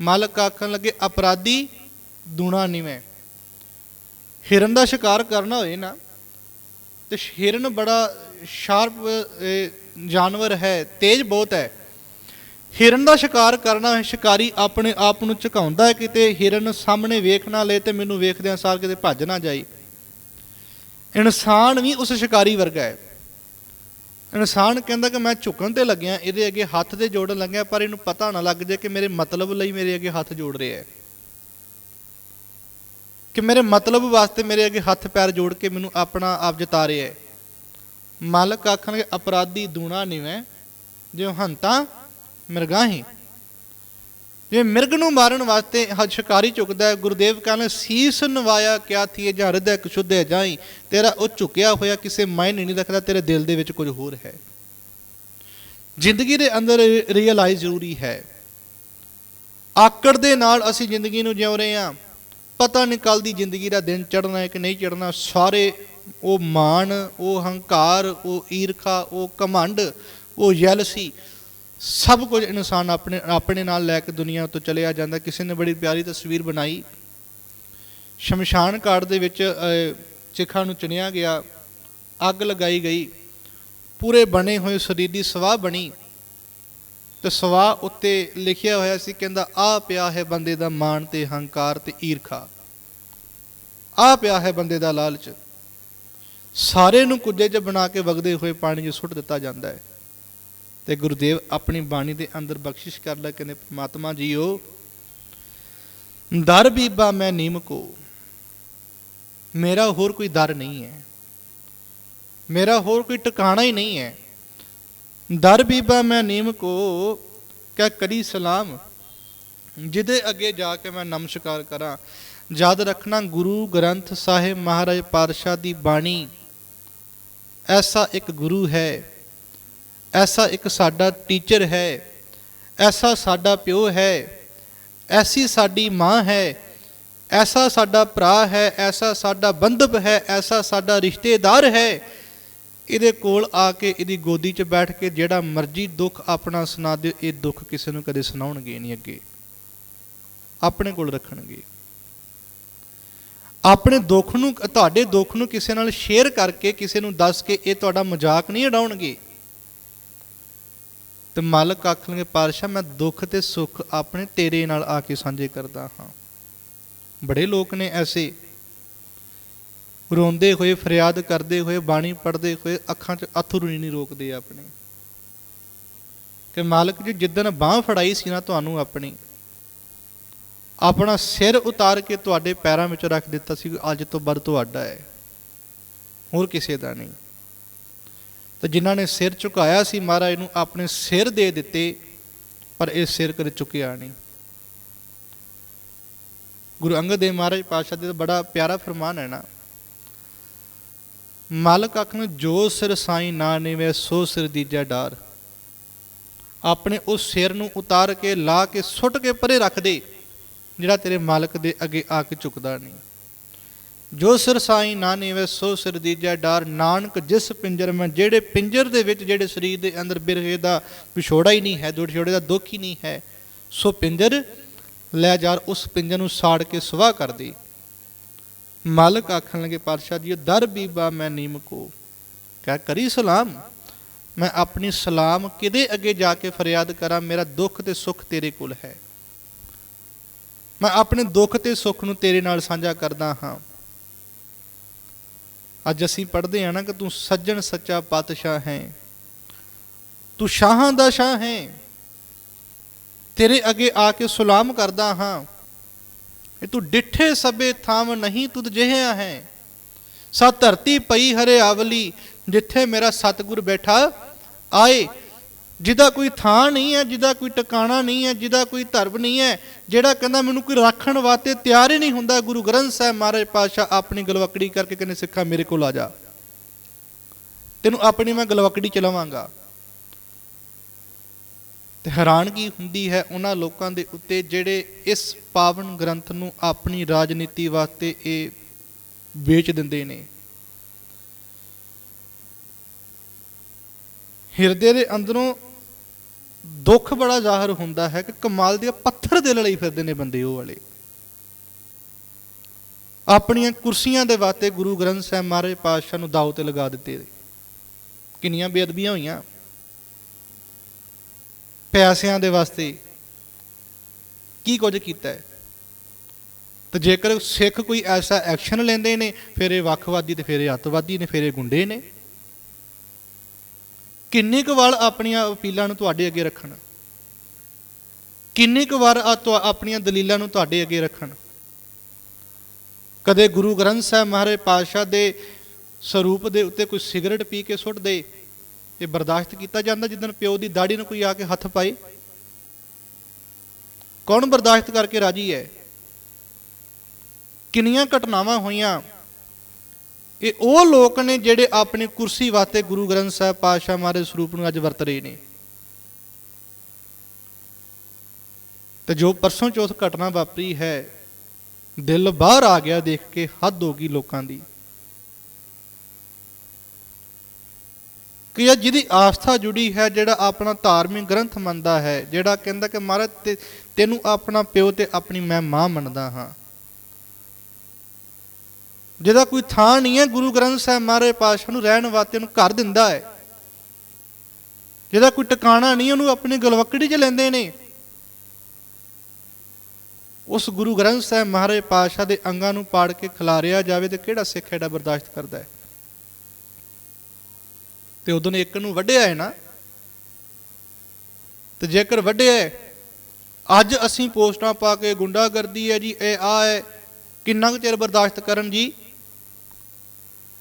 S1: ਮਾਲਕ ਆਖਣ ਲੱਗੇ, ਅਪਰਾਧੀ ਦੂਣਾ ਨਿਵੇਂ। ਹਿਰਨ ਦਾ ਸ਼ਿਕਾਰ ਕਰਨਾ ਹੋਏ ਨਾ, ਤੇ ਹਿਰਨ ਬੜਾ ਸ਼ਾਰਪ ਜਾਨਵਰ ਹੈ, ਤੇਜ਼ ਬਹੁਤ ਹੈ। ਹਿਰਨ ਦਾ ਸ਼ਿਕਾਰ ਕਰਨਾ ਸ਼ਿਕਾਰੀ ਆਪਣੇ ਆਪ ਨੂੰ ਝੁਕਾਉਂਦਾ ਹੈ ਕਿਤੇ। ਹਿਰਨ ਸਾਹਮਣੇ ਵੇਖ ਨਾ ਲੇ ਤੇ ਮੈਨੂੰ ਵੇਖਦਿਆਂ ਸਾਰ ਕਿਤੇ ਭੱਜ ਨਾ ਜਾਈ। ਇਨਸਾਨ ਵੀ ਉਸ ਸ਼ਿਕਾਰੀ ਵਰਗਾ ਹੈ। ਇਨਸਾਨ ਕਹਿੰਦਾ ਕਿ ਮੈਂ ਝੁਕਣ ਤੇ ਲੱਗਿਆ, ਇਹਦੇ ਅੱਗੇ ਹੱਥ 'ਤੇ ਜੋੜਨ ਲੱਗਿਆ ਪਰ ਇਹਨੂੰ ਪਤਾ ਨਾ ਲੱਗ ਜਾਏ ਕਿ ਮੇਰੇ ਮਤਲਬ ਲਈ ਮੇਰੇ ਅੱਗੇ ਹੱਥ ਜੋੜ ਰਿਹਾ ਹੈ। ਕਿ ਮੇਰੇ ਮਤਲਬ ਵਾਸਤੇ ਮੇਰੇ ਅੱਗੇ ਹੱਥ ਪੈਰ ਜੋੜ ਕੇ ਮੈਨੂੰ ਆਪਣਾ ਆਪ ਜਤਾ ਰਿਹਾ ਹੈ। ਮਾਲਕ ਆਖਣਗੇ, ਅਪਰਾਧੀ ਦੂਣਾ ਨਿਵੇਂ ਜਿਉ ਹੰਤਾ ਮਿਰਗਾਹੀ ਜੇ ਮਿਰਗ ਨੂੰ ਮਾਰਨ ਵਾਸਤੇ ਹ ਸ਼ਿਕਾਰੀ ਝੁਕਦਾ ਹੈ, ਗੁਰਦੇਵ ਕਹਿੰਦੇ, ਸੀਸ ਨਵਾਇਆ ਕਿਆ ਥੀਏ ਜਾਂ ਹਿਰਦੈ ਕੁਸ਼ੁੱਧੇ ਜਾਈ, ਤੇਰਾ ਉਹ ਝੁਕਿਆ ਹੋਇਆ ਕਿਸੇ ਮਾਇਨੇ ਨਹੀਂ ਰੱਖਦਾ, ਤੇਰੇ ਦਿਲ ਦੇ ਵਿੱਚ ਕੁਝ ਹੋਰ ਹੈ। ਜ਼ਿੰਦਗੀ ਦੇ ਅੰਦਰ ਰੀਅਲਾਈਜ਼ ਜ਼ਰੂਰੀ ਹੈ। ਆਕੜ ਦੇ ਨਾਲ ਅਸੀਂ ਜ਼ਿੰਦਗੀ ਨੂੰ ਜਿਉ ਰਹੇ ਹਾਂ, ਪਤਾ ਨਹੀਂ ਕੱਲ ਦੀ ਜ਼ਿੰਦਗੀ ਦਾ ਦਿਨ ਚੜਨਾ ਹੈ ਕਿ ਨਹੀਂ ਚੜਨਾ ਸਾਰੇ ਉਹ ਮਾਣ, ਉਹ ਹੰਕਾਰ, ਉਹ ਈਰਖਾ, ਉਹ ਕਮੰਡ ਉਹ ਜੈਲਸੀ ਸਭ ਕੁਝ ਇਨਸਾਨ ਆਪਣੇ ਆਪਣੇ ਨਾਲ ਲੈ ਕੇ ਦੁਨੀਆ ਤੋਂ ਚਲਿਆ ਜਾਂਦਾ। ਕਿਸੇ ਨੇ ਬੜੀ ਪਿਆਰੀ ਤਸਵੀਰ ਬਣਾਈ। ਸ਼ਮਸ਼ਾਨ ਘਾਟ ਦੇ ਵਿੱਚ ਅਹ, ਚਿਖਾ ਨੂੰ ਚੁਣਿਆ ਗਿਆ। ਅੱਗ ਲਗਾਈ ਗਈ। ਪੂਰੇ ਬਣੇ ਹੋਏ ਸਰੀਰ ਦੀ ਸਵਾਹ ਬਣੀ। ਤੇ ਸਵਾਹ ਉੱਤੇ ਲਿਖਿਆ ਹੋਇਆ ਸੀ ਕਹਿੰਦਾ ਆ ਪਿਆ ਹੈ ਬੰਦੇ ਦਾ ਮਾਣ ਤੇ ਹੰਕਾਰ ਤੇ ਈਰਖਾ। ਆ ਪਿਆ ਹੈ ਬੰਦੇ ਦਾ ਲਾਲਚ। ਸਾਰੇ ਨੂੰ ਕੁੱਜੇ 'ਚ ਬਣਾ ਕੇ ਵਗਦੇ ਹੋਏ ਪਾਣੀ 'ਚ ਸੁੱਟ ਦਿੱਤਾ ਜਾਂਦਾ ਹੈ। ਤੇ ਗੁਰਦੇਵ ਆਪਣੀ ਬਾਣੀ ਦੇ ਅੰਦਰ ਬਖਸ਼ਿਸ਼ ਕਰਦਾ ਕਹਿੰਦੇ, ਪ੍ਰਮਾਤਮਾ ਜੀਓ ਦਰ ਬੀਬਾ ਮੈਂ ਨੀਮ ਕੋ। ਮੇਰਾ ਹੋਰ ਕੋਈ ਦਰ ਨਹੀਂ ਹੈ। ਮੇਰਾ ਹੋਰ ਕੋਈ ਟਿਕਾਣਾ ਹੀ ਨਹੀਂ ਹੈ। ਦਰ ਬੀਬਾ ਮੈਂ ਨੀਮ ਕੋ, ਕਹਿ ਕਰੀ ਸਲਾਮ। ਜਿਹਦੇ ਅੱਗੇ ਜਾ ਕੇ ਮੈਂ ਨਮਸਕਾਰ ਕਰਾਂ। ਯਾਦ ਰੱਖਣਾ ਗੁਰੂ ਗ੍ਰੰਥ ਸਾਹਿਬ ਮਹਾਰਾਜ ਪਾਤਸ਼ਾਹ ਦੀ ਬਾਣੀ। ਐਸਾ ਇੱਕ ਗੁਰੂ ਹੈ। ਐਸਾ ਇੱਕ ਸਾਡਾ ਟੀਚਰ ਹੈ, ਐਸਾ ਸਾਡਾ ਪਿਓ ਹੈ, ਐਸੀ ਸਾਡੀ ਮਾਂ ਹੈ, ਐਸਾ ਸਾਡਾ ਭਰਾ ਹੈ, ਐਸਾ ਸਾਡਾ ਬੰਧਵ ਹੈ, ਐਸਾ ਸਾਡਾ ਰਿਸ਼ਤੇਦਾਰ ਹੈ। ਇਹਦੇ ਕੋਲ ਆ ਕੇ ਇਹਦੀ ਗੋਦੀ 'ਚ ਬੈਠ ਕੇ ਜਿਹੜਾ ਮਰਜ਼ੀ ਦੁੱਖ ਆਪਣਾ ਸੁਣਾ ਦਿਓ, ਇਹ ਦੁੱਖ ਕਿਸੇ ਨੂੰ ਕਦੇ ਸੁਣਾਉਣਗੇ ਨਹੀਂ ਅੱਗੇ। ਆਪਣੇ ਕੋਲ ਰੱਖਣਗੇ। ਆਪਣੇ ਦੁੱਖ ਨੂੰ, ਤੁਹਾਡੇ ਦੁੱਖ ਨੂੰ ਕਿਸੇ ਨਾਲ ਸ਼ੇਅਰ ਕਰਕੇ ਕਿਸੇ ਨੂੰ ਦੱਸ ਕੇ ਇਹ ਤੁਹਾਡਾ ਮਜ਼ਾਕ ਨਹੀਂ ਉਡਾਉਣਗੇ। ਤੇ ਮਾਲਕ ਆਖਣਗੇ, ਪਾਤਸ਼ਾਹ, ਮੈਂ ਦੁੱਖ ਤੇ ਸੁੱਖ ਆਪਣੇ ਤੇਰੇ ਨਾਲ ਆ ਕੇ ਸਾਂਝੇ ਕਰਦਾ ਹਾਂ। ਬੜੇ ਲੋਕ ਨੇ ਐਸੇ। ਰੋਂਦੇ ਹੋਏ, ਫਰਿਆਦ ਕਰਦੇ ਹੋਏ, ਬਾਣੀ ਪੜ੍ਹਦੇ ਹੋਏ, ਅੱਖਾਂ 'ਚ ਅਥਰੂ ਨਹੀਂ ਰੋਕਦੇ ਆਪਣੇ। ਕਿ ਮਾਲਕ ਜੀ, ਜਿੱਦਣ ਬਾਹ ਫੜਾਈ ਸੀ ਨਾ ਤੁਹਾਨੂੰ ਆਪਣੀ, ਆਪਣਾ ਸਿਰ ਉਤਾਰ ਕੇ ਤੁਹਾਡੇ ਪੈਰਾਂ ਵਿੱਚ ਰੱਖ ਦਿੱਤਾ ਸੀ ਕਿ ਅੱਜ ਤੋਂ ਬਾਅਦ ਤੁਹਾਡਾ ਹੈ। ਹੋਰ ਕਿਸੇ ਦਾ ਨਹੀਂ। ਤੇ ਜਿਨ੍ਹਾਂ ਨੇ ਸਿਰ ਝੁਕਾਇਆ ਸੀ ਮਹਾਰਾਜ ਨੂੰ ਆਪਣੇ ਸਿਰ ਦੇ ਦਿੱਤੇ, ਪਰ ਇਹ ਸਿਰ ਕਦੇ ਝੁਕਿਆ ਨਹੀਂ। ਗੁਰੂ ਅੰਗਦ ਦੇਵ ਮਹਾਰਾਜ ਪਾਤਸ਼ਾਹ ਦੇ ਤਾਂ ਬੜਾ ਪਿਆਰਾ ਫਰਮਾਨ ਹੈ ਨਾ, ਮਾਲਕ ਆਖਣ, ਜੋ ਸਿਰ ਸਾਈ ਨਾ ਨਿਵੇ, ਸੋ ਸਿਰ ਦੀਜਾ ਡਾਰ। ਆਪਣੇ ਉਸ ਸਿਰ ਨੂੰ ਉਤਾਰ ਕੇ, ਲਾ ਕੇ, ਸੁੱਟ ਕੇ ਪਰੇ ਰੱਖ ਦੇ, ਜਿਹੜਾ ਤੇਰੇ ਮਾਲਕ ਦੇ ਅੱਗੇ ਆ ਕੇ ਝੁਕਦਾ ਨਹੀਂ। ਜੋ ਸਿਰ ਸਾਈ ਨਾ ਨੀਵੇ, ਸੋ ਸਿਰ ਦੀਜੈ ਡਾਰ। ਨਾਨਕ ਜਿਸ ਪਿੰਜਰ ਮੈਂ, ਜਿਹੜੇ ਪਿੰਜਰ ਦੇ ਵਿੱਚ, ਜਿਹੜੇ ਸਰੀਰ ਦੇ ਅੰਦਰ ਬਿਰਹੇ ਦਾ ਵਿਛੋੜਾ ਹੀ ਨਹੀਂ ਹੈ ਦੋ ਵਿਛੋੜੇ ਦਾ ਦੁੱਖ ਹੀ ਨਹੀਂ ਹੈ, ਸੋ ਪਿੰਜਰ ਲੈ ਜਾ ਉਸ ਪਿੰਜਰ ਨੂੰ ਸਾੜ ਕੇ ਸੁਆਹ ਕਰਦੀ ਮਾਲਕ ਆਖਣ ਲੱਗੇ, ਪਾਤਸ਼ਾਹ ਜੀ ਦਰ ਬੀਬਾ, ਮੈਂ ਨੀਮ ਕੋ। ਕਹਿ, ਕਰੀ ਸਲਾਮ। ਮੈਂ ਆਪਣੀ ਸਲਾਮ ਕਿਦੇ ਅੱਗੇ ਜਾ ਕੇ ਫਰਿਆਦ ਕਰਾਂ? ਮੇਰਾ ਦੁੱਖ ਤੇ ਸੁੱਖ ਤੇਰੇ ਕੋਲ ਹੈ। ਮੈਂ ਆਪਣੇ ਦੁੱਖ ਤੇ ਸੁੱਖ ਨੂੰ ਤੇਰੇ ਨਾਲ ਸਾਂਝਾ ਕਰਦਾ ਹਾਂ। ਅੱਜ ਅਸੀਂ ਪੜ੍ਹਦੇ ਹਾਂ ਨਾ ਕਿ ਤੂੰ ਸੱਜਣ ਸੱਚਾ ਪਾਤਸ਼ਾਹ ਹੈ। ਤੂੰ ਸ਼ਾਹਾਂ ਦਾ ਸ਼ਾਹ ਹੈ। ਤੇਰੇ ਅੱਗੇ ਆ ਕੇ ਸਲਾਮ ਕਰਦਾ ਹਾਂ। ਇਹ ਤੂੰ ਡਿੱਠੇ ਸਭੇ ਥਾਮ ਨਹੀਂ ਤੁਧ ਜਿਹਾ ਹੈ। ਸਾ ਧਰਤੀ ਪਈ ਹਰਿਆਵਲੀ, ਜਿੱਥੇ ਮੇਰਾ ਸਤਿਗੁਰ ਬੈਠਾ ਆਏ। ਜਿਹਦਾ ਕੋਈ ਥਾਂ ਨਹੀਂ ਹੈ, ਜਿਹਦਾ ਕੋਈ ਟਿਕਾਣਾ ਨਹੀਂ ਹੈ, ਜਿਹਦਾ ਕੋਈ ਧਰਮ ਨਹੀਂ ਹੈ, ਜਿਹੜਾ ਕਹਿੰਦਾ ਮੈਨੂੰ ਕੋਈ ਰੱਖਣ ਵਾਸਤੇ ਤਿਆਰ ਹੀ ਨਹੀਂ ਹੁੰਦਾ, ਗੁਰੂ ਗ੍ਰੰਥ ਸਾਹਿਬ ਮਹਾਰਾਜ ਪਾਤਸ਼ਾਹ ਆਪਣੀ ਗਲਵਕੜੀ ਕਰਕੇ ਕਹਿੰਦੇ ਸਿੱਖਾ ਮੇਰੇ ਕੋਲ ਆ ਜਾ। ਤੈਨੂੰ ਆਪਣੀ ਮੈਂ ਗਲਵਕੜੀ ਚਲਾਵਾਂਗਾ। ਤੇ ਹੈਰਾਨਗੀ ਹੁੰਦੀ ਹੈ ਉਹਨਾਂ ਲੋਕਾਂ ਦੇ ਉੱਤੇ ਜਿਹੜੇ ਇਸ ਪਾਵਨ ਗ੍ਰੰਥ ਨੂੰ ਆਪਣੀ ਰਾਜਨੀਤੀ ਵਾਸਤੇ ਇਹ ਵੇਚ ਦਿੰਦੇ ਨੇ। ਹਿਰਦੇ ਦੇ ਅੰਦਰੋਂ ਦੁੱਖ ਬੜਾ ਜ਼ਾਹਰ ਹੁੰਦਾ ਹੈ ਕਿ ਕਮਾਲ ਦੇ ਪੱਥਰ ਦੇ ਲਈ ਫਿਰਦੇ ਨੇ ਬੰਦੇ ਉਹ ਵਾਲੇ। ਆਪਣੀਆਂ ਕੁਰਸੀਆਂ ਦੇ ਵਾਸਤੇ ਗੁਰੂ ਗ੍ਰੰਥ ਸਾਹਿਬ ਮਹਾਰਾਜ ਪਾਤਸ਼ਾਹ ਨੂੰ ਦਾਅ ਤੇ ਲਗਾ ਦਿੱਤੇ। ਕਿੰਨੀਆਂ ਬੇਅਦਬੀਆਂ ਹੋਈਆਂ। ਪੈਸਿਆਂ ਦੇ ਵਾਸਤੇ ਕੀ ਕੁਝ ਕੀਤਾ ਹੈ? ਤੇ ਜੇਕਰ ਸਿੱਖ ਕੋਈ ਐਸਾ ਐਕਸ਼ਨ ਲੈਂਦੇ ਨੇ, ਫਿਰ ਇਹ ਵੱਖਵਾਦੀ ਤੇ ਫਿਰ ਇਹ ਅੱਤਵਾਦੀ ਨੇ, ਫਿਰ ਇਹ ਗੁੰਡੇ ਨੇ। ਕਿੰਨੇ ਕੁ ਵਾਰ ਆਪਣੀਆਂ ਅਪੀਲਾਂ ਨੂੰ ਤੁਹਾਡੇ ਅੱਗੇ ਰੱਖਣ? ਕਿੰਨੇ ਕੁ ਵਾਰ ਤੁਹਾ- ਆਪਣੀਆਂ ਦਲੀਲਾਂ ਨੂੰ ਤੁਹਾਡੇ ਅੱਗੇ ਰੱਖਣ? ਕਦੇ ਗੁਰੂ ਗ੍ਰੰਥ ਸਾਹਿਬ ਮਹਾਰਾਜ ਪਾਤਸ਼ਾਹ ਦੇ ਸਰੂਪ ਦੇ ਉੱਤੇ ਕੋਈ ਸਿਗਰਟ ਪੀ ਕੇ ਸੁੱਟ ਦੇ ਇਹ ਬਰਦਾਸ਼ਤ ਕੀਤਾ ਜਾਂਦਾ ਜਿੱਦਨ ਪਿਓ ਦੀ ਦਾੜੀ ਨੂੰ ਕੋਈ ਆ ਕੇ ਹੱਥ ਪਾਏ? ਕੌਣ ਬਰਦਾਸ਼ਤ ਕਰਕੇ ਰਾਜੀ ਹੈ? ਕਿੰਨੀਆਂ ਘਟਨਾਵਾਂ ਹੋਈਆਂ? ਇਹ ਉਹ ਲੋਕ ਨੇ ਜਿਹੜੇ ਆਪਣੀ ਕੁਰਸੀ ਵਾਸਤੇ ਗੁਰੂ ਗ੍ਰੰਥ ਸਾਹਿਬ ਪਾਤਸ਼ਾਹ ਮਹਾਰਾਜ ਸਰੂਪ ਨੂੰ ਅੱਜ ਵਰਤ ਰਹੇ ਨੇ। ਤੇ ਜੋ ਪਰਸੋਂ ਚੌਥ ਘਟਨਾ ਵਾਪਰੀ ਹੈ, ਦਿਲ ਬਾਹਰ ਆ ਗਿਆ ਦੇਖ ਕੇ, ਹੱਦ ਹੋ ਗਈ ਲੋਕਾਂ ਦੀ। ਕਿ ਜਿਹਦੀ ਆਸਥਾ ਜੁੜੀ ਹੈ, ਜਿਹੜਾ ਆਪਣਾ ਧਾਰਮਿਕ ਗ੍ਰੰਥ ਮੰਨਦਾ ਹੈ, ਜਿਹੜਾ ਕਹਿੰਦਾ ਕਿ ਮਹਾਰਾਜ, ਤੇ- ਤੈਨੂੰ ਆਪਣਾ ਪਿਓ ਤੇ ਆਪਣੀ ਮੈਂ ਮਾਂ ਮੰਨਦਾ ਹਾਂ। ਜਿਹਦਾ ਕੋਈ ਥਾਂ ਨਹੀਂ ਹੈ, ਗੁਰੂ ਗ੍ਰੰਥ ਸਾਹਿਬ ਮਹਾਰਾਜ ਪਾਤਸ਼ਾਹ ਨੂੰ ਰਹਿਣ ਵਾਸਤੇ ਉਹਨੂੰ ਘਰ ਦਿੰਦਾ ਹੈ। ਜਿਹਦਾ ਕੋਈ ਟਿਕਾਣਾ ਨਹੀਂ, ਉਹਨੂੰ ਆਪਣੀ ਗਲਵਕੜੀ 'ਚ ਲੈਂਦੇ ਨੇ। ਉਸ ਗੁਰੂ ਗ੍ਰੰਥ ਸਾਹਿਬ ਮਹਾਰਾਜ ਪਾਤਸ਼ਾਹ ਦੇ ਅੰਗਾਂ ਨੂੰ ਪਾੜ ਕੇ ਖਿਲਾਰਿਆ ਜਾਵੇ ਤੇ ਕਿਹੜਾ ਸਿੱਖ ਐਡਾ ਬਰਦਾਸ਼ਤ ਕਰਦਾ ਹੈ? ਤੇ ਉਦੋਂ ਨੇ ਇੱਕ ਨੂੰ ਵੱਢਿਆ ਹੈ ਨਾ। ਤੇ ਜੇਕਰ ਵੱਢਿਆ ਅੱਜ ਅਸੀਂ ਪੋਸਟਾਂ ਪਾ ਕੇ ਗੁੰਡਾਗਰਦੀ ਹੈ ਜੀ, ਇਹ ਆ ਹੈ। ਕਿੰਨਾ ਕੁ ਚਿਰ ਬਰਦਾਸ਼ਤ ਕਰਨ ਜੀ?